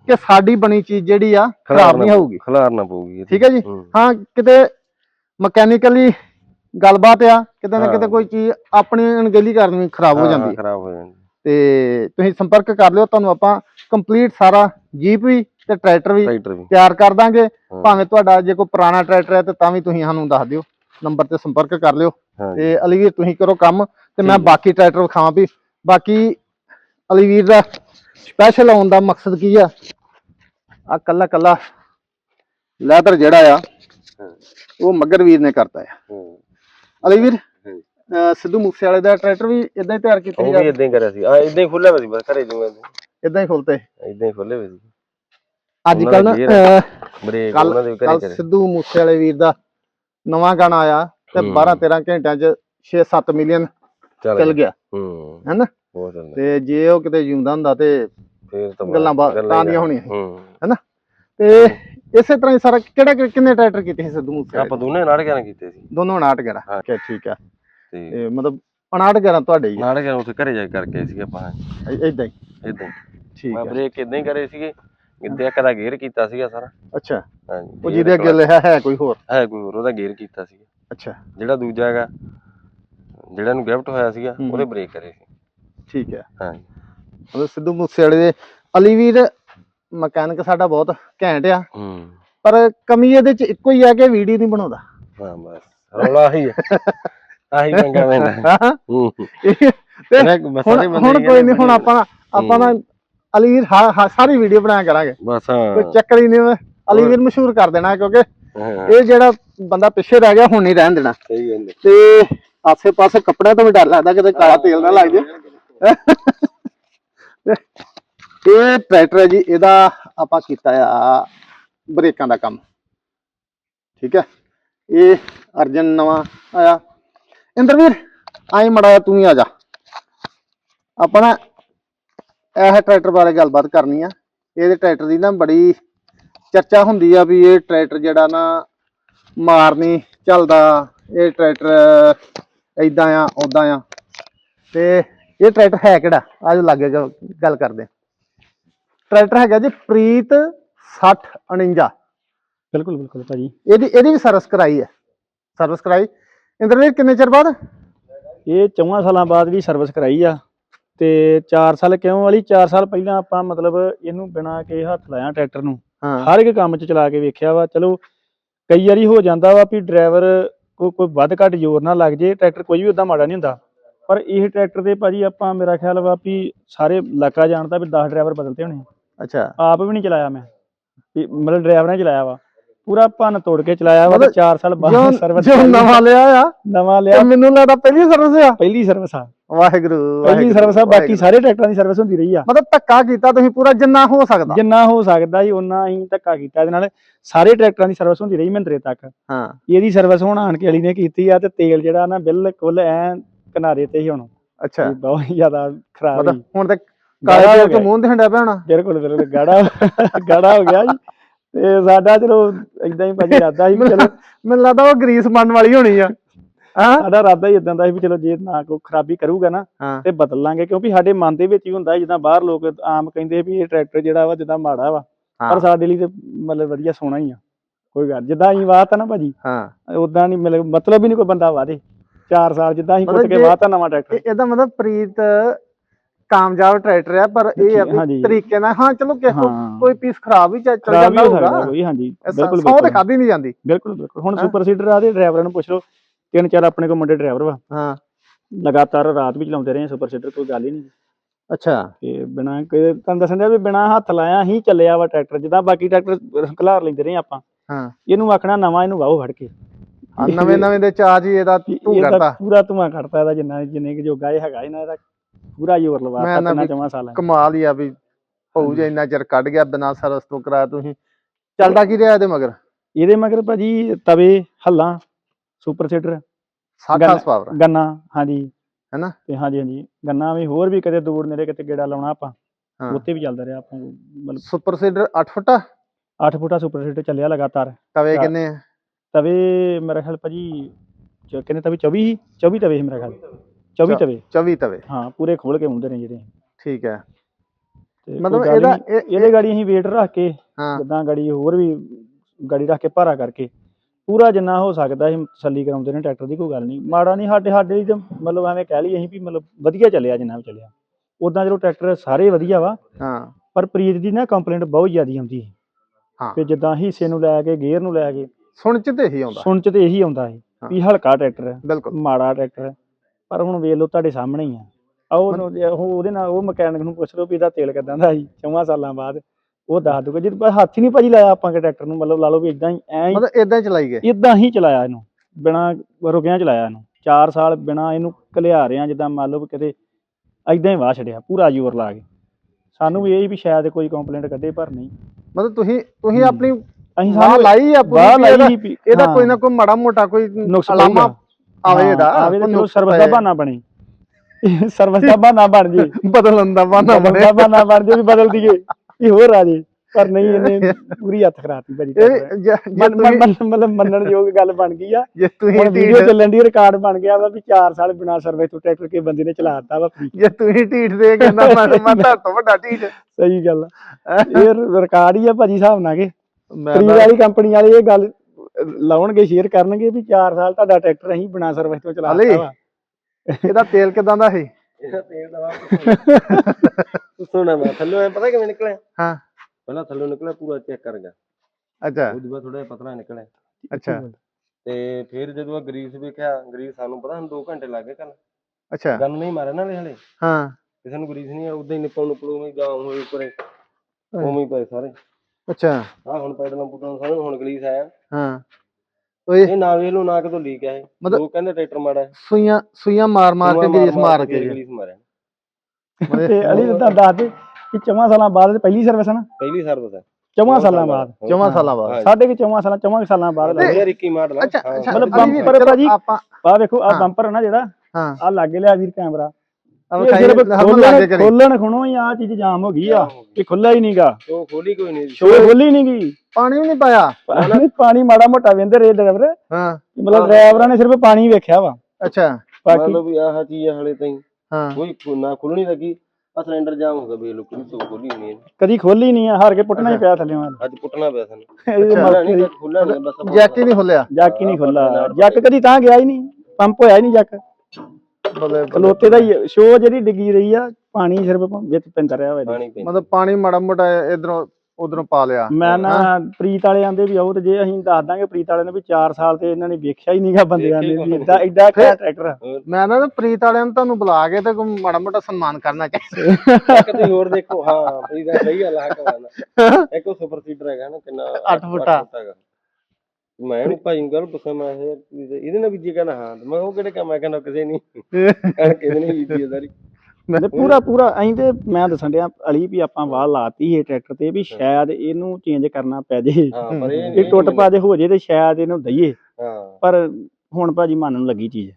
ਕਿ ਸਾਡੀ ਬਣੀ ਚੀਜ਼ ਜਿਹੜੀ ਆ ਖਰਾਬ ਨਹੀਂ ਹੋਊਗੀ। ਖਲਾਰ ਨਾ ਪਊਗੀ। ਠੀਕ ਹੈ ਜੀ? ਹੂੰ। ਕਿਤੇ ਮਕੈਨੀਕਲੀ ਗੱਲਬਾਤ ਆ ਕਿਤੇ ਨਾ। ਕਿਤੇ ਕੋਈ ਚੀਜ਼ ਆਪਣੀ ਅਣਗਹਿਲੀ ਕਾਰਨ ਵੀ ਖਰਾਬ ਹੋ ਹਾਂ, ਜਾਂਦੀ ਹੈ ਖਰਾਬ ਹੋ ਜਾਂਦੀ। ਤੇ ਤੁਸੀਂ ਸੰਪਰਕ ਕਰ ਲਿਓ ਤੁਹਾਨੂੰ ਆਪਾਂ ਕੰਪਲੀਟ ਸਾਰਾ ਜੀਪ ਵੀ ਤੇ ਟਰੈਕਟਰ ਵੀ ਟਰੈਕਟਰ ਵੀ। ਤਿਆਰ ਕਰ ਦਾਂਗੇ। ਭਾਵੇਂ ਤੁਹਾਡਾ ਜੇ ਕੋਈ ਪੁਰਾਣਾ ਟਰੈਕਟਰ ਹੈ ਤੇ ਤਾਂ ਵੀ ਤੁਸੀਂ ਸਾਨੂੰ ਦੱਸ ਦਿਓ। ਨੰਬਰ ਤੇ ਸੰਪਰਕ ਕਰ ਲਿਓ। ਤੇ ਅਲੀਵੀਰ ਤੁਸੀਂ ਕਰੋ ਕੰਮ ਤੇ ਮੈਂ। ਬਾਕੀ ਟਰੈਕਟਰ ਵਿਖਾਵਾਂ ਵੀ। ਬਾਕੀ ਅਲੀਵੀਰ ਦਾ ਸਪੈਸ਼ਲ ਆਉਣ ਦਾ ਮਕਸਦ ਕੀ ਆ? ਆ ਕੱਲਾ ਕੱਲਾ ਲੈਦਰ ਜਿਹੜਾ ਆ। ਉਹ ਮੱਗਰ ਵੀਰ ਨੇ ਕਰਤਾ ਆ। ਅਲੀਵੀਰ ਸਿੱਧੂ ਮੂਸੇ ਵਾਲੇ ਦਾ ਟਰੈਕਟਰ ਵੀ ਇਦਾਂ ਹੀ ਤਿਆਰ ਕੀਤੇ ਉਹ ਜਾਂ ਵੀ ਇਦਾਂ ਹੀ ਕਰਿਆ ਸੀ। ਆ ਇਦਾਂ ਹੀ ਖੁੱਲਿਆ ਸੀ ਬਸ ਘਰੇ ਜਿਵੇਂ ਇਦਾਂ ਹੀ ਖੁੱਲਤੇ ਇਦਾਂ ਹੀ ਖੁੱਲੇ ਹੋਏ ਸੀ। ਅੱਜ ਕੱਲ ਨਾ ਬ੍ਰੇਕ ਉਹਨਾਂ ਦੇ ਕਰੇ। ਸਿੱਧੂ ਮੂਸੇ ਵਾਲੇ ਵੀਰ ਦਾ ਨਵਾਂ ਗਾਣਾ ਆਇਆ ਤੇ ਹੂੰ। 12 13 ਘੰਟਿਆਂ ਚ 6-7 ਮਿਲੀਅਨ ਚੱਲ ਗਿਆ। ਹੂੰ। ਹੈਨਾ? ਤੇ ਜੇ ਉਹ ਕਿਤੇ ਜਿਉਂਦਾ ਹੁੰਦਾ ਤੇ ਫੇਰ ਤਾਂ ਗੱਲਾਂ ਬਾ- ਗੱਲਾਂ ਤਾਂ ਹੀ ਦੀਆਂ ਹੋਣੀਆਂ। ਹੂੰ। ਤੇ ਇਸੇ ਤਰ੍ਹਾਂ ਹੀ ਸਾਰਾ ਕਿਹੜਾ ਕਿੰਨੇ ਟਰੈਕਟਰ ਕੀਤੇ ਸੀ ਸਿੱਧੂ ਮੂਸੇ ਆਪਾਂ ਦੋਨੇ ਨਾੜ ਕੇ ਕੀਤੇ ਸੀ। ਦੋਨੋਂ 59 11 ਹਾਂ। ਠੀਕ ਠੀਕ ਹੈ ਤੇ ਮਤਲਬ 59 11 ਤੁਹਾਡੇ ਹੀ ਨਾੜ ਕੇ ਉੱਥੇ ਘਰੇ ਜਾ ਕੇ ਕਰਕੇ ਸੀ ਆਪਾਂ। ਇਦਾਂ ਹੀ। ਇਦਾਂ ਠੀਕ ਹੈ ਬ੍ਰੇਕ ਇਦਾਂ ਹੀ ਕਰੇ ਸੀਗੇ। ਕਿਤੇ ਇੱਕ ਦਾ ਗੇਅਰ ਕੀਤਾ ਸੀਗਾ ਸਾਰਾ। ਅੱਛਾ। ਹਾਂਜੀ ਉਹ ਜਿਹਦੇ ਅੱਗੇ ਲਿਖਿਆ ਹੈ ਕੋਈ ਹੋਰ? ਹੈ ਕੋਈ ਹੋਰ ਉਹਦਾ ਗੇਅਰ ਕੀਤਾ ਸੀਗਾ। ਅੱਛਾ। ਜਿਹੜਾ ਦੂਜਾ ਹੈਗਾ ਜਿਹੜਾ ਨੂੰ ਗਿਫਟ ਹੋਇਆ ਸੀਗਾ ਹੂੰ। ਉਹਦੇ ਬ੍ਰੇਕ ਕਰੇ ਸੀ। ਠੀਕ ਹੈ। ਹਾਂਜੀ। ਮਤਲਬ ਸਿੱਧੂ ਮੂਸੇ ਵਾਲੇ ਦੇ ਅਲੀਵੀਰ ਮਕੈਨਿਕ ਸਾਡਾ ਬਹੁਤ ਘੈਂਟ ਆ। ਹੂੰ। ਪਰ ਕਮੀ ਇਹਦੇ ਚ ਇੱਕੋ ਹੀ ਆ ਕਿ ਵੀਡੀਓ ਨਹੀਂ ਬਣਾਉਂਦਾ। ਹਾਂ ਬਸ। ਰੌਲਾ ਆਹੀ ਹੈ ਆਹੀ ਮੰਗਾ ਮੈਂ ਹਾਂ। ਹੂੰ। ਤੇ ਹੁਣ ਹੀ ਕੋਈ ਨਹੀਂ ਹੁਣ ਆਪਾਂ ਆਪਾਂ ਨਾ ਹਾ- ਸਾਰੀ ਵੀਡੀਓ ਬਣਾਇਆ ਕਰਾਂਗੇ। ਬਸ ਕੋਈ ਚੱਕਰ ਹੀ ਨਹੀਂ ਅਲੀਵੀਰ ਮਸ਼ਹੂਰ ਕਰ ਦੇਣਾ ਕਿਉਂਕਿ ਇਹ ਜਿਹੜਾ ਬੰਦਾ ਪਿੱਛੇ ਰਹਿ ਗਿਆ ਹੁਣ ਨਹੀਂ ਰਹਿਣ ਦੇਣਾ। ਸਹੀ ਗੱਲ ਹੈ। ਤੇ ਆਸੇ ਪਾਸੇ ਕੱਪੜਿਆਂ ਤੋਂ ਵੀ ਡਰ ਲੱਗਦਾ ਕਿਤੇ ਕਾਲਾ ਤੇਲ ਨਾ ਲੱਗ ਜੇ ਇਹ ਟਰੈਕਟਰ ਹੈ ਜੀ ਇਹਦਾ ਆਪਾਂ ਕੀਤਾ ਆ ਬ੍ਰੇਕਾਂ ਦਾ ਕੰਮ। ਠੀਕ ਹੈ? ਇਹ ਅਰਜਨ ਨਵਾਂ ਆਇਆ। ਇੰਦਰਵੀਰ ਆਈ ਮੜਾ ਤੂੰ ਹੀ ਆ ਜਾ। ਆਪਣਾ ਇਹ ਟਰੈਕਟਰ ਬਾਰੇ ਗੱਲਬਾਤ ਕਰਨੀ ਆ। ਇਹਦੇ ਟਰੈਕਟਰ ਦੀ ਨਾ ਬੜੀ ਚਰਚਾ ਹੁੰਦੀ ਆ ਵੀ ਇਹ ਟਰੈਕਟਰ ਜਿਹੜਾ ਨਾ ਮਾਰ ਨਹੀਂ ਚੱਲਦਾ ਇਹ ਟਰੈਕਟਰ ਏਦਾਂ ਆ ਉਦਾਂ ਆ। ਤੇ ਇਹ ਟਰੈਕਟਰ ਹੈ ਕਿਹੜਾ? ਆਜੋ ਲਾਗੇ ਗੱਲ ਕਰਦੇ। ਟਰੈਕਟਰ ਹੈਗਾ ਜੀ ਪ੍ਰੀਤ 6049 ਬਿਲਕੁਲ ਬਿਲਕੁਲ ਭਾਜੀ। ਇਹਦੀ ਇਹਦੀ ਵੀ ਸਰਵਿਸ ਕਰਾਈ ਹੈ ਸਰਵਿਸ ਕਰਾਈ। ਇੰਦਰਵੀਰ ਕਿੰਨੇ ਚਿਰ ਬਾਅਦ? ਇਹ ਚੌਵਾਂ ਸਾਲਾਂ ਬਾਅਦ ਵੀ ਸਰਵਿਸ ਕਰਾਈ ਆ। ਤੇ 4 ਸਾਲ ਕਿਉਂ ਵਾਲੀ? 4 ਸਾਲ ਪਹਿਲਾਂ ਆਪਾਂ ਮਤਲਬ ਇਹਨੂੰ ਬਿਨਾ ਕੇ ਹੱਥ ਲਾਇਆ ਟਰੈਕਟਰ ਨੂੰ। ਹਰ ਇੱਕ ਕੰਮ 'ਚ ਚਲਾ ਕੇ ਵੇਖਿਆ ਵਾ। ਚਲੋ ਕਈ ਵਾਰੀ ਹੋ ਜਾਂਦਾ ਵਾ ਵੀ ਡਰਾਈਵਰ ਕੋ ਕੋਈ ਵੱਧ ਘੱਟ ਜ਼ੋਰ ਨਾ ਲੱਗ ਜੇ ਟਰੈਕਟਰ ਕੋਈ ਵੀ ਉਦਾਂ ਮਾੜਾ ਨਹੀਂ ਹੁੰਦਾ। ਪਰ ਇਹ ਟਰੈਕਟਰ ਦੇ ਭਾਜੀ ਆਪਾਂ ਮੇਰਾ ਖਿਆਲ ਵਾ ਵੀ ਸਾਰੇ ਇਲਾਕਾ ਜਾਣਦਾ ਵੀ 10 ਡਰਾਈਵਰ ਬਦਲਤੇ ਹੋਣੇ ਅੱਛਾ। ਆਪ ਵੀ ਨਹੀਂ ਚਲਾਇਆ ਮੈਂ। ਮਤਲਬ ਡਰਾਈਵਰ ਨੇ ਚਲਾਇਆ ਵਾ। ਪੂਰਾ ਭੰਨ ਤੋੜ ਕੇ ਚਲਾਇਆ ਵਾ ਤੇ ਮਤਲਬ 4 ਸਾਲ ਬਾਅਦ ਸਰਵਿਸ ਜੋ ਨਵਾਂ ਲਿਆ ਆ ਨਵਾਂ ਤੇ ਲਿਆ ਮੈਨੂੰ ਲੱਗਦਾ ਪਹਿਲੀ ਸਰਵਿਸ ਆ। ਪਹਿਲੀ ਸਰਵਿਸ ਆ। ਵਾਹਿਗੁਰੂ ਪਹਿਲੀ ਸਰਵਿਸ ਆ ਬਾਕੀ। ਸਾਰੇ ਟਰੈਕਟਰਾਂ ਦੀ ਸਰਵਿਸ ਹੁੰਦੀ ਰਹੀ ਆ। ਮਤਲਬ ਧੱਕਾ ਕੀਤਾ ਤੁਸੀਂ ਪੂਰਾ ਜਿੰਨਾ ਹੋ ਸਕਦਾ। ਜਿੰਨਾ ਹੋ ਸਕਦਾ ਸੀ ਉਹਨਾਂ ਹੀ ਧੱਕਾ ਕੀਤਾ। ਇਹਦੇ ਨਾਲ ਸਾਰੇ ਟਰੈਕਟਰਾਂ ਦੀ ਸਰਵਿਸ ਹੁੰਦੀ ਰਹੀ ਮਹਿੰਦਰੇ ਤੱਕ। ਹਾਂ। ਇਹਦੀ ਸਰਵਿਸ ਹੁਣ ਆਣ ਕੇ ਵਾਲੀ ਨੇ ਕੀਤੀ ਆ ਤੇ ਤੇਲ ਜਿਹੜਾ ਨਾ ਬਿਲਕੁਲ ਐ ਕਿਨਾਰੇ ਤੇ ਹੀ ਹੁਣ। ਅੱਛਾ। ਬਹੁਤ ਜ਼ਿਆਦਾ ਖਰਾਬ ਹੁਣ ਤੇ ਕਾਲੇ ਤੇਲ ਤੋਂ। ਮੂੰਹ ਤੇ ਹੰਡਾ ਪੈਣਾ ਬਿਲਕੁਲ ਬਿਲਕੁਲ। ਗਾੜਾ ਗਾੜਾ ਹੋ ਗਿਆ ਜੀ। ਤੇ ਸਾਡਾ ਚਲੋ ਇਦਾਂ ਹੀ ਭਾਜੀ ਇਰਾਦਾ ਸੀ ਵੀ ਚਲੋ ਮੈਨੂੰ ਲੱਗਦਾ ਉਹ ਗਰੀਸ ਬਣਨ ਵਾਲੀ ਹੋਣੀ ਆ। ਹਾਂ? ਸਾਡਾ ਇਰਾਦਾ ਹੀ ਇਦਾਂ ਦਾ ਸੀ ਵੀ ਚਲੋ ਜੇ ਨਾ ਕੋਈ ਖਰਾਬੀ ਕਰੂਗਾ ਨਾ ਹਾਂ। ਤੇ ਬਦਲ ਲਾਂਗੇ ਕਿਉਂਕਿ ਸਾਡੇ ਮਨ ਦੇ ਵਿੱਚ ਹੀ ਹੁੰਦਾ ਜਿੱਦਾਂ ਬਾਹਰ ਲੋਕ ਆਮ ਕਹਿੰਦੇ ਵੀ ਇਹ ਟਰੈਕਟਰ ਜਿਹੜਾ ਵਾ ਜਿੱਦਾਂ ਮਾੜਾ ਵਾ। ਪਰ ਸਾਡੇ ਲਈ ਤੇ ਮਤਲਬ ਵਧੀਆ ਸੋਹਣਾ ਹੀ ਆ। ਕੋਈ ਗੱਲ ਜਿੱਦਾਂ ਅਸੀਂ ਵਾਹਤ ਆ ਨਾ ਭਾਜੀ ਹਾਂ। ਉਦਾਂ ਨਹੀਂ ਮਤਲਬ ਮਤਲਬ ਹੀ ਨਹੀਂ ਕੋਈ ਬੰਦਾ ਵਾਦੇ 4 ਸਾਲ ਜਿੱਦਾਂ ਅਸੀਂ ਕੁੱਟ ਕੇ ਵਾਹਤਾ ਨਵਾਂ ਟਰੈਕਟਰ। ਇਹ- ਇਹਦਾ ਮਤਲਬ ਪ੍ਰੀਤ ਕਾਮਯਾਬ ਟਰੈਕਟਰ ਆ ਪਰ ਇਹ ਆ ਵੀ ਹਾਂਜੀ। ਤਰੀਕੇ ਨਾਲ ਹਾਂ ਚਲੋ ਕਿਸੇ ਕੋਲ ਹਾਂ। ਕੋਈ ਪੀਸ ਖਰਾਬ ਵੀ ਚੱਲ ਚੱਲ ਖਰਾਬ ਵੀ ਜਾਂਦਾ ਹੋ ਸਕਦਾ ਹੋਊਗਾ ਕੋਈ ਹਾਂਜੀ ਬਿਲਕੁਲ ਸੌ ਤੇ ਬਿਲਕੁਲ। ਖਾਦੀ ਨਹੀਂ ਜਾਂਦੀ। ਬਿਲਕੁਲ ਬਿਲਕੁਲ। ਹੁਣ ਹਾਂ। ਸੁਪਰ ਸੀਡਰ ਆ ਦੇ ਡਰਾਈਵਰਾਂ ਨੂੰ ਪੁੱਛ ਲਓ ਤਿੰਨ ਚਾਰ ਆਪਣੇ ਕੋਲ ਮੁੰਡੇ ਡਰਾਈਵਰ ਵਾ। ਹਾਂ। ਲਗਾਤਾਰ ਰਾਤ ਵੀ ਚਲਾਉਂਦੇ ਰਹੇ ਸੁਪਰ ਸੀਡਰ ਕੋਈ ਗੱਲ ਹੀ ਨਹੀਂ। ਅੱਛਾ। ਤੇ ਬਿਨਾ ਤੁਹਾਨੂੰ ਦੱਸਣ ਦਿਆ ਵੀ ਬਿਨਾ ਹੱਥ ਲਾਇਆ ਹੀ ਚੱਲਿਆ ਵਾ ਟਰੈਕਟਰ ਜਿੱਦਾਂ ਬਾਕੀ ਟਰੈਕਟਰ ਖਲਾਰ ਲੈਂਦੇ ਰਹੇ ਆਪਾਂ। ਹਾਂ। ਇਹਨੂੰ ਆਖਣਾ ਨਵਾਂ ਇਹਨੂੰ ਵਾਹੋ ਫੜ ਕੇ। ਨਵੇਂ ਨਵੇਂ ਦੇ ਚਾਰਜ ਇਹਦਾ ਤੂੰ ਇਹਦਾ ਕਰਤਾ ਪੂਰਾ ਧੂਆਂ ਕੱਢਤਾ ਇਹਦਾ ਜਿੰਨਾ ਜਿੰਨੇ ਕਿ ਜੋਗਾ ਇਹ ਹੈਗਾ ਇਹਨਾਂ ਇਹਦਾ ਪੂਰਾ ਜ਼ੋਰ ਮੈਂ ਲਵਾਤਾ ਨਾ ਤਿੰਨਾਂ ਵੀ ਚਵਾਂ ਸਾਲਾਂ 'ਚ। ਕਮਾਲ ਹੀ ਆ ਵੀ ਹੋਊ ਜੇ ਇੰਨਾ ਚਿਰ ਕੱਢ ਗਿਆ ਬਿਨਾਂ ਸਰਵਿਸ ਤੋਂ ਕਰਾਇਆ ਤੁਸੀਂ। ਚੱਲਦਾ ਕੀ ਰਿਹਾ ਇਹਦੇ ਮਗਰ? ਇਹਦੇ ਮਗਰ ਭਾਜੀ ਤਵੇ ਹੱਲਾਂ ਸੁਪਰ ਸੀਡਰ 60 ਗੰਨਾ- ਹਾਰਸ ਪਾਵਰ ਗੰਨਾ ਹਾਂਜੀ। ਹੈਨਾ? ਤੇ ਹਾਂਜੀ ਹਾਂਜੀ। ਗੰਨਾ ਵੀ ਹੋਰ ਵੀ ਕਦੇ ਦੂਰ ਨੇੜੇ ਕਿਤੇ ਗੇੜਾ ਲਾਉਣਾ ਆਪਾਂ। ਹਾਂ। ਉੱਤੇ ਵੀ ਚੱਲਦਾ ਰਿਹਾ ਆਪਾਂ ਮਤਲਬ ਸੁਪਰ ਸੀਡਰ 8 ਫੁੱਟਾ? 8 ਫੁੱਟਾ ਸੁਪਰ ਸੀਡਰ ਚੱਲਿਆ ਲਗਾਤਾਰ। ਤਵੇ। ਕਿੰਨੇ ਆ? ਤਵੇ ਮੇਰਾ ਖਿਆਲ ਭਾਜੀ ਚ- ਕਿੰਨੇ ਤਵੇ? 24 ਸੀ 24 ਤਵੇ ਸੀ ਮੇਰਾ ਖਿਆਲ। 24 ਚਾ- ਤਵੇ। 24 ਤਵੇ। ਹਾਂ ਪੂਰੇ ਖੋਲ ਕੇ ਹੁੰਦੇ ਨੇ ਜਿਹੜੇ। ਠੀਕ ਹੈ। ਮਤਲਬ ਇਹਦਾ ਇਹ- ਇਹਦੇ ਗਾੜੀ ਅਸੀਂ ਵੇਟ ਰੱਖ ਕੇ ਜਿੱਦਾਂ ਗਾੜੀ ਹੋਰ ਵੀ ਗਾੜੀ ਰੱਖ ਕੇ ਭਾਰਾ ਕਰਕੇ ਪੂਰਾ ਜਿੰਨਾ ਹੋ ਸਕਦਾ ਅਸੀਂ ਤਸੱਲੀ ਕਰਾਉਂਦੇ ਨੇ ਟਰੈਕਟਰ ਦੀ ਕੋਈ ਗੱਲ ਨਹੀਂ। ਮਾੜਾ ਨਹੀਂ ਸਾਡੇ ਸਾਡੇ ਲਈ ਤਾਂ ਮਤਲਬ ਐਵੇਂ ਕਹਿ ਲਈਏ ਅਸੀਂ ਵੀ ਮਤਲਬ ਵਧੀਆ ਚੱਲਿਆ ਜਿੰਨਾ ਵੀ ਚੱਲਿਆ। ਉਦਾਂ ਚਲੋ ਟਰੈਕਟਰ ਸਾਰੇ ਵਧੀਆ ਵਾ ਹਾਂ। ਪਰ ਪ੍ਰੀਤ ਦੀ ਨਾ ਕੰਪਲੇਂਟ ਬਹੁਤ ਜ਼ਿਆਦੀ ਆਉਂਦੀ ਹੈ ਹਾਂ। ਕਿ ਜਿੱਦਾਂ ਹਿੱਸੇ ਨੂੰ ਲੈ ਕੇ ਗੇਅਰ ਨੂੰ ਲੈ ਕੇ। ਸੁਣ ਚ ਤੇ ਹੀ ਆਉਂਦਾ। ਸੁਣ ਚ ਤੇ ਇਹੀ ਆਉਂਦਾ ਹੈ। ਵੀ ਹਲਕਾ ਟਰੈਕਟਰ ਹੈ ਬਿਲਕੁਲ। ਮਾੜਾ ਟਰੈਕਟਰ ਹੈ। ਪਰ ਹੁਣ ਵੇਖ ਲਓ ਤੁਹਾਡੇ ਸਾਹਮਣੇ ਹੀ ਆ। ਉਹ ਉਹਦੇ ਨਾਲ ਉਹ ਮਕੈਨਿਕ ਨੂੰ ਪੁੱਛ ਲਓ ਵੀ ਇਹਦਾ ਤੇਲ ਕਿਦਾਂ ਦਾ ਸੀ ਚੌਵਾਂ ਸਾਲਾਂ ਬਾਅਦ ਉਹ ਦੱਸ ਦੂਗਾ ਜੇ ਹੱਥ ਹੀ ਨਹੀਂ ਭਾਜੀ ਲਾਇਆ ਆਪਾਂ ਕਿ ਟਰੈਕਟਰ ਨੂੰ ਮਤਲਬ ਲਾ ਲਓ ਵੀ ਇਦਾਂ ਹੀ ਐਂ ਹੀ ਮਤਲਬ ਇਦਾਂ ਚਲਾਈ ਗਏ? ਇਦਾਂ ਹੀ ਚਲਾਇਆ ਇਹਨੂੰ ਬਿਨਾ ਰੁਕਿਆਂ ਚਲਾਇਆ ਇਹਨੂੰ। 4 ਸਾਲ ਬਿਨਾ ਇਹਨੂੰ ਘਲਿਆ ਰਿਆਂ ਜਿੱਦਾਂ ਮੰਨ ਲਓ ਕਿਤੇ ਐਦਾਂ ਹੀ ਵਾਹ ਛੜਿਆ ਪੂਰਾ ਜ਼ੋਰ ਲਾ ਕੇ। ਸਾਨੂੰ ਵੀ ਇਹ ਵੀ ਸ਼ਾਇਦ ਕੋਈ ਕੰਪਲੇਂਟ ਕੱਢੇ ਪਰ ਨਹੀਂ। ਮਤਲਬ ਤੁਸੀਂ ਤੁਸੀਂ ਹੂੰ। ਆਪਣੀ ਅਸੀਂ ਲਾਈ ਆ ਪੂਰੀ ਇਹਦਾ- ਹਾਂ, ਕੋਈ ਨਾ ਕੋਈ ਮਾੜਾ ਮੋਟਾ ਕੋਈ ਨੁਕਸ ਅਲਾਮਾ। ਆਵੇ ਇਹਦਾ ਆਵੇ ਕੋਈ ਚਲੋ ਸਰਵਿਸ ਦਾ। ਬਹਾਨਾ ਬਣੇ। ਸਰਵਿਸ ਦਾ ਬਹਾਨਾ ਬਣ ਜੇ। ਬਦਲਣ ਦਾ ਬਹਾਨਾ ਬਣੇ। ਦਾ ਬਹਾਨਾ ਬਣ ਜੇ ਵੀ ਬਦਲ ਦਈਏ। ਵੀ ਹੋਰ ਆ ਜੇ। ਪਰ ਨਹੀਂ ਇਹਨੇ ਪੂਰੀ ਹੱਥ ਖਰਾਤੀ ਭਾਜੀ ਇਹ ਮਤਲਬ ਮੰਨਣ ਯੋਗ ਗੱਲ ਬਣ ਗਈ ਆ। ਜੇ ਤੁਸੀਂ ਵੀਡੀਓ ਚੱਲਣ ਦੀ ਰਿਕਾਰਡ ਬਣ ਗਿਆ ਵਾ ਵੀ 4 ਸਾਲ ਬਿਨਾ ਸਰਵੇ ਤੋਂ ਟਰੈਕਟਰ ਕੇ ਬੰਦੇ ਨੇ ਚਲਾਤਾ ਵਾ। ਜੇ ਤੁਸੀਂ ਢੀਠ ਦੇ ਕਹਿੰਦਾ ਮੈਂ ਮੈਂ ਤੋਂ ਵੱਡਾ ਢੀਠ। ਸਹੀ ਗੱਲ ਆ। ਇਹ ਰਿਕਾਰਡ ਹੀ ਆ ਭਾਜੀ ਹਿਸਾਬ ਨਾਲ ਕਿ। ਮੈਂ ਫਰੀ ਵਾਲੀ ਕੰਪਨੀ ਵਾਲੇ ਇਹ ਗੱਲ ਲਾਉਣਗੇ ਸ਼ੇਅਰ ਕਰਨਗੇ ਵੀ 4 ਸਾਲ ਤੁਹਾਡਾ ਟਰੈਕਟਰ ਅਸੀਂ ਬਿਨਾ ਸਰਵਿਸ ਤੋਂ ਹਲੇ? ਚਲਾਤਾ ਵਾ। ਇਹਦਾ ਤੇਲ ਕਿਦਾਂ ਦਾ ਸੀ? ਇਹਦਾ ਤੇਲ ਦਾ ਸੁਣਾ ਮੈਂ ਥੱਲੋਂ ਐ ਪਤਾ ਕਿਵੇਂ ਨਿਕਲਿਆ? ਹਾਂ। ਪਹਿਲਾਂ ਥੱਲੋਂ ਨਿਕਲਿਆ ਪੂਰਾ ਚੈੱਕ ਕਰ ਗਿਆ। ਅੱਛਾ। ਉਹਦੇ ਬਾਅਦ ਥੋੜਾ ਜਿਹਾ ਪਤਲਾ ਨਿਕਲਿਆ। ਅੱਛਾ। ਤੇ ਫਿਰ ਜਦੋਂ ਆ ਗਰੀਸ ਵੇਖਿਆ ਗਰੀਸ ਸਾਨੂੰ ਪਤਾ ਹੁਣ 2 ਘੰਟੇ ਲੱਗ ਗਏ ਕੱਲ ਅੱਛਾ। ਗੰਨ ਨਹੀਂ ਮਾਰਿਆ ਨਾ ਹਲੇ ਹਲੇ ਹਾਂ। ਕਿਸੇ ਨੂੰ ਗਰੀਸ ਨਹੀਂ ਉਦਾਂ ਹੀ ਨਿਪਲ ਨੁਪਲ ਉਵੇਂ ਗਾਮ ਹੋਏ ਉੱਪਰੇ। ਉਵੇਂ ਹੀ ਪਏ ਸਾਰੇ। ਅੱਛਾ। ਆ ਹੁਣ ਪੈਡਲਾਂ ਪੁੱਟਾਂ ਸਾਰੇ ਹੁਣ ਗਰੀਸ ਆਇਆ। ਹਾਂ। ਓਏ। ਇਹ ਨਾ ਵੇਖ ਨਾ ਕਿਤੋਂ ਲੀਕ ਇਹ। ਮਤਲਬ- ਲੋਕ ਕਹਿੰਦੇ ਟਰੈਕਟਰ ਮਾੜਾ ਹੈ। ਸੂਈਆਂ ਸੂਈਆਂ ਮਾਰ ਮਾਰ ਕੇ ਗਰੀਸ ਮਾਰ ਕੇ ਗਰੀਸ ਮਾਰਿਆ। ਤੇ ਅਲੀ ਤਾਂ ਦੱਸ ਦੇ ਕਿ ਚੌਵਾਂ ਸਾਲਾਂ ਬਾਅਦ ਪਹਿਲੀ ਸਰਵਿਸ ਨਾ? ਪਹਿਲੀ ਸਰਵਿਸ ਹੈ। ਚੌਵਾਂ ਸਾਲਾਂ ਬਾਅਦ। ਚੌਵਾਂ ਸਾਲਾਂ ਬਾਅਦ। ਸਾਡੇ ਕਿ ਚੌਵਾਂ ਸਾਲਾਂ ਚੌਵਾਂ ਕੁ ਸਾਲਾਂ ਬਾਅਦ। ਤੇ- 2021 ਮਾਡਲ ਅੱਛਾ ਅੱਛਾ ਮਤਲਬ ਬੰਪਰ ਚਲੋ ਭਾਜੀ- ਆਪਾਂ ਆ ਵੇਖੋ ਆ ਹਾਂ। ਬੰਪਰ ਹੈ ਨਾ ਜਿਹੜਾ ਹਾਂ। ਆ ਲਾਗੇ ਲਿਆ ਵੀਰ ਕੈਮਰਾ। ਆਪਾਂ ਇਹ ਖਾਈ ਸਿਰਫ ਹਰਮਨ ਲਾਗੇ ਕਰੀ ਖੋਲਣ ਖੁਣੋ ਹੀ ਆ ਚੀਜ਼ ਜਾਮ ਹੋ ਗਈ ਆ ਇਹ ਖੁੱਲਾ ਹੀ ਨਹੀਂਗਾ। ਉਹ ਖੋਲੀ ਕੋਈ ਨਹੀਂ। ਸ਼ੋ ਖੋਲੀ ਨਹੀਂ ਗਈ ਪਾਣੀ ਵੀ ਨਹੀਂ ਪਾਇਆ। ਪਾਣੀ ਪਾਣੀ ਮਾੜਾ ਮੋਟਾ ਵੇਂਦੇ ਰਹੇ ਡਰਾਈਵਰ ਹਾਂ। ਮਤਲਬ ਡਰਾਈਵਰਾਂ ਨੇ ਸਿਰਫ ਪਾਣੀ ਵੇਖਿਆ ਵਾ। ਅੱਛਾ। ਮੰਨ ਬਾਕੀ ਲਓ ਵੀ ਆਹ ਚੀਜ਼ ਆ ਹਲੇ ਤਾਈਂ। ਹਾਂ। ਕੋਈ ਖੁ- ਨਾ ਖੁੱਲਣੀ ਲੱਗੀ ਆ ਸਿਲੰਡਰ ਜਾਮ ਹੋ ਗਿਆ ਵੇ ਲੋਕੀ ਤੋਂ ਖੋਲੀ ਨਹੀਂ ਇਹਨੇ। ਕਦੀ ਖੋਲੀ ਨਹੀਂ ਆ ਹਾਰ ਕੇ ਪੁੱਟਣਾ ਹੀ ਪਿਆ ਥੱਲੇ ਅੱਜ ਪੁੱਟਣਾ ਪਿਆ ਸਾਨੂੰ। ਖੁੱਲਾ ਨਹੀਂ ਬਸ ਜੈਕ ਹੀ ਨਹੀਂ ਖੁੱਲਿਆ। ਜੱਕ ਹੀ ਨਹੀਂ ਖੁੱਲਾ ਜੱਕ ਕਦੀ ਤਾਂ ਗਿਆ ਹੀ ਨਹੀਂ। ਪੰਪ ਹੋਇਆ ਹੀ ਨਹੀਂ ਜੱਕ। ਬਲੇ ਖਲੋਤੇ ਦਾ ਹੀ ਸ਼ੋ ਜਿਹੜੀ ਡਿੱਗੀ ਰਹੀ ਆ ਪਾਣੀ ਸਿਰਫ ਵਿੱਚ ਪੈਂਦਾ ਰਿਹਾ ਪਾਣੀ ਪੈਂਦਾ। ਮਤਲਬ ਪਾਣੀ ਮਾੜਾ ਮੋਟਾ ਇਧਰੋਂ ਉਧਰੋਂ ਪਾ ਲਿਆ। ਮੈਂ ਨਾ ਪ੍ਰੀਤ ਵਾਲੇ ਆਂਦੇ ਵੀ ਆਓ ਤੇ ਜੇ ਅਸੀਂ ਦੱਸ ਦਾਂਗੇ ਪ੍ਰੀਤ ਵਾਲਿਆਂ ਨੇ ਵੀ 4 ਸਾਲ ਤੇ ਇਹਨਾਂ ਨੇ ਵੇਖਿਆ ਹੀ ਨਹੀਂਗਾ ਬੰਦਿਆਂ ਨੇ ਵੀ ਏਡਾ ਏਡਾ ਟਰੈਕਟਰ ਆ। ਮੈਂ ਨਾ ਪ੍ਰੀਤ ਵਾਲਿਆਂ ਨੂੰ ਤੁਹਾਨੂੰ ਬੁਲਾ ਕੇ ਤੇ ਕੋਈ ਮਾੜਾ ਮੋਟਾ ਸਨਮਾਨ ਕਰਨਾ ਚਾਹੀਦਾ। ਇੱਕ ਤੁਸੀਂ ਹੋਰ ਦੇਖੋ ਹਾਂ ਇਹਦਾ ਸਹੀ ਗੱਲ ਆ ਕਵਾਨਾ ਇੱਕ ਉਹ ਸੁਪਰ ਸੀਡਰ ਹੈਗਾ ਨਾ ਕਿੰਨਾ ਅੱਠ ਫੁੱਟਾ। ਹੈਗਾ। ਮੈਂ ਇਹਨੂੰ ਭਾਈ ਨੂੰ ਗੱਲ ਪੁੱਛਿਆ ਮੈਂ ਇਹ ਇਹਦੇ ਨਾਲ ਬੀਜੀ ਕਹਿੰਦਾ ਹਾਂ ਮੈਂ ਉਹ ਕਿਹੜੇ ਕੰਮ ਆ? ਕਹਿੰਦਾ ਕਿਸੇ ਨਹੀਂ ਕਣਕ ਇਹਦੇ ਨਹੀਂ ਬੀਜੀ ਆ ਸਾਰੀ। ਮੈਂ ਪੂਰਾ ਪੂਰਾ ਐਂ ਤੇ ਮੈਂ ਦੱਸਣ ਡਿਆ ਅਲੀ ਵੀ ਆਪਾਂ ਵਾਹ ਲਾਤੀ ਇਹ ਟਰੈਕਟਰ ਤੇ ਵੀ ਸ਼ਾਇਦ ਇਹਨੂੰ ਚੇਂਜ ਕਰਨਾ ਪੈ ਜੇ। ਇਹ ਟੁੱਟ ਪਾ ਜੇ ਹੋ ਜੇ ਤੇ ਸ਼ਾਇਦ ਇਹਨੂੰ ਦਈਏ। ਪਰ ਹੁਣ ਭਾਜੀ ਮਨ ਨੂੰ ਲੱਗੀ ਚੀਜ਼।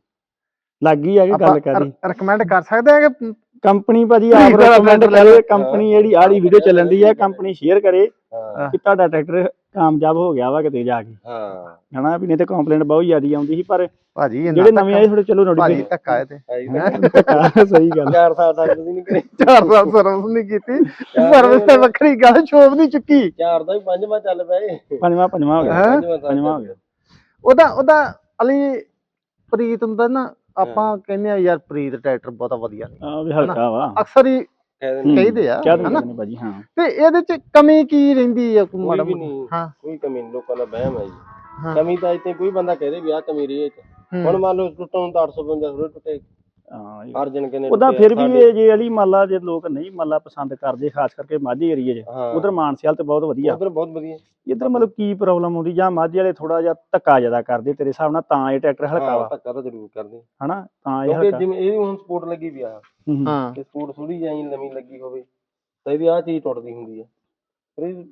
ਲੱਗੀ ਆ ਕਿ ਗੱਲ ਕਰੀ ਰეკਮੈਂਡ ਕਰ ਸਕਦੇ ਆ ਕਿ ਕੰਪਨੀ ਭਾਜੀ ਆਪ ਰეკਮੈਂਡ ਕਰੇ ਕੰਪਨੀ ਜਿਹੜੀ ਆੜੀ ਵੀਡੀਓ ਚੱਲਣ ਦੀ ਹੈ। ਕੰਪਨੀ ਸ਼ੇਅਰ ਕਰੇ ਕਿ ਤੁਹਾਡਾ ਟਰੈਕਟਰ ਕਾਮਯਾਬ ਹੋ ਗਿਆ ਵਾ ਕਿਤੇ ਜਾ ਕੇ। ਹਾਂ। ਹਨਾ ਵੀ ਨਹੀਂ ਤੇ ਕੰਪਲੇਂਟ ਬਹੁਤ ਜ਼ਿਆਦੀ ਆਉਂਦੀ ਸੀ ਪਰ ਭਾਜੀ ਇਹਨਾਂ ਜਿਹੜੇ ਨਵੇਂ ਆਏ ਥੋੜੇ ਚਲੋ ਭਾਜੀ ਨੋਟੀਫਿਕੇਸ਼ਨ ਧੱਕਾ ਹੈ ਤੇ। ਸਹੀ ਗੱਲ। ਚਾਰ ਸਾਲ ਤੱਕ ਤੁਸੀਂ ਨਹੀਂ ਕਰੇ। ਚਾਰ ਸਾਲ ਸਰਵਿਸ ਨਹੀਂ ਕੀਤੀ। ਸਰਵਿਸ ਤੇ ਵੱਖਰੀ ਗੱਲ ਸ਼ੋਭ ਨਹੀਂ ਚੁੱਕੀ। ਚਾਰ ਦਾ ਵੀ ਪੰਜਵਾਂ ਚੱਲ ਇਹ ਪੰਜਵਾਂ ਪੰਜਵਾਂ ਹੋ ਗਿਆ। ਹੈਂ? ਪੰਜਵਾਂ ਪੰਜਵਾਂ ਹੋ ਗਿਆ। ਉਹਦਾ ਉਹਦਾ ਅਲੀ ਪ੍ਰੀਤ ਹੁੰਦਾ ਨਾ ਆਪਾਂ ਕਹਿੰਦੇ ਆ ਯਾਰ ਪ੍ਰੀਤ ਟਰੈਕਟਰ ਬਹੁਤਾ ਵਧੀਆ ਨਹੀਂ। ਆ ਵੀ ਹਲਕਾ ਵਾ। ਅਕਸਰ ਹੂੰ। ਕਹਿੰਦੇ ਆ ਕਿਆ ਹਨਾ ਦਿੰਦੇ ਨੇ ਭਾਜੀ ਹਾਂ ਤੇ ਇਹਦੇ ਚ ਕਮੀ ਕੀ ਰਹਿੰਦੀ ਆ ਕੋਈ ਵੀ? ਨਹੀਂ ਹਾਂ ਕੋਈ ਕਮੀ ਨਹੀਂ ਲੋਕਾਂ ਦਾ ਵਹਿਮ ਹੈ ਜੀ। ਕਮੀ ਤਾਂ ਇੱਥੇ ਕੋਈ ਬੰਦਾ ਕਹਦੇ ਵੀ ਆ ਕਮੀ ਰਹੀ ਹੈ। ਹੁਣ ਮੰਨ ਲਓ ਟੁੱਟਣ ਨੂੰ ਤਾਂ 855 ਥੋੜੇ ਟੁੱਟੇ ਹਾਂ ਅਰਜਨ ਕਿਨੇ ਉਹਦਾ ਫਿਰ ਵੀ ਇਹ ਜੇ ਵਾਲੀ ਮੰਨ ਜੇ ਲੋਕ ਨਹੀਂ ਮੰਨ ਲਾ ਪਸੰਦ ਕਰਦੇ ਖਾਸ ਕਰਕੇ ਮਾਝੇ ਏਰੀਏ 'ਚ ਉਧਰ ਮਾਨਸਿਆਲ ਤੇ ਬਹੁਤ ਵਧੀਆ। ਉਧਰ ਬਹੁਤ ਵਧੀਆ। ਇਧਰ ਮਤਲਬ ਕੀ ਪ੍ਰੋਬਲਮ ਆਉਂਦੀ ਜਾਂ ਮਾਝੇ ਵਾਲੇ ਥੋੜਾ ਜਿਹਾ ਧੱਕਾ ਜ਼ਿਆਦਾ ਕਰਦੇ ਤੇਰੇ ਹਿਸਾਬ ਨਾਲ ਤਾਂ ਇਹ ਟਰੈਕਟਰ ਹਲਕਾ ਹਾਂ ਵਾ। ਧੱਕਾ ਤਾਂ ਜ਼ਰੂਰ ਕਰਦੇ। ਹਨਾ? ਤਾਂ ਇਹ ਕਿਉਂਕਿ ਹਲਕਾ। ਜਿਵੇਂ ਇਹ ਹੁਣ ਸਪੋਰਟ ਲੱਗੀ ਵੀ ਆ। ਹੂੰ, ਹੂੰ। ਹਾਂ। ਤੇ ਸਪੋਰਟ ਥੋੜੀ ਜਿਹੀ ਨਵੀਂ ਲੱਗੀ ਹੋਵੇ ਤਾਂ ਇਹਦੀ ਆ ਚੀਜ਼ ਟੁੱਟਦੀ ਹੁੰਦੀ ਹੈ ਪਰ ਇਹ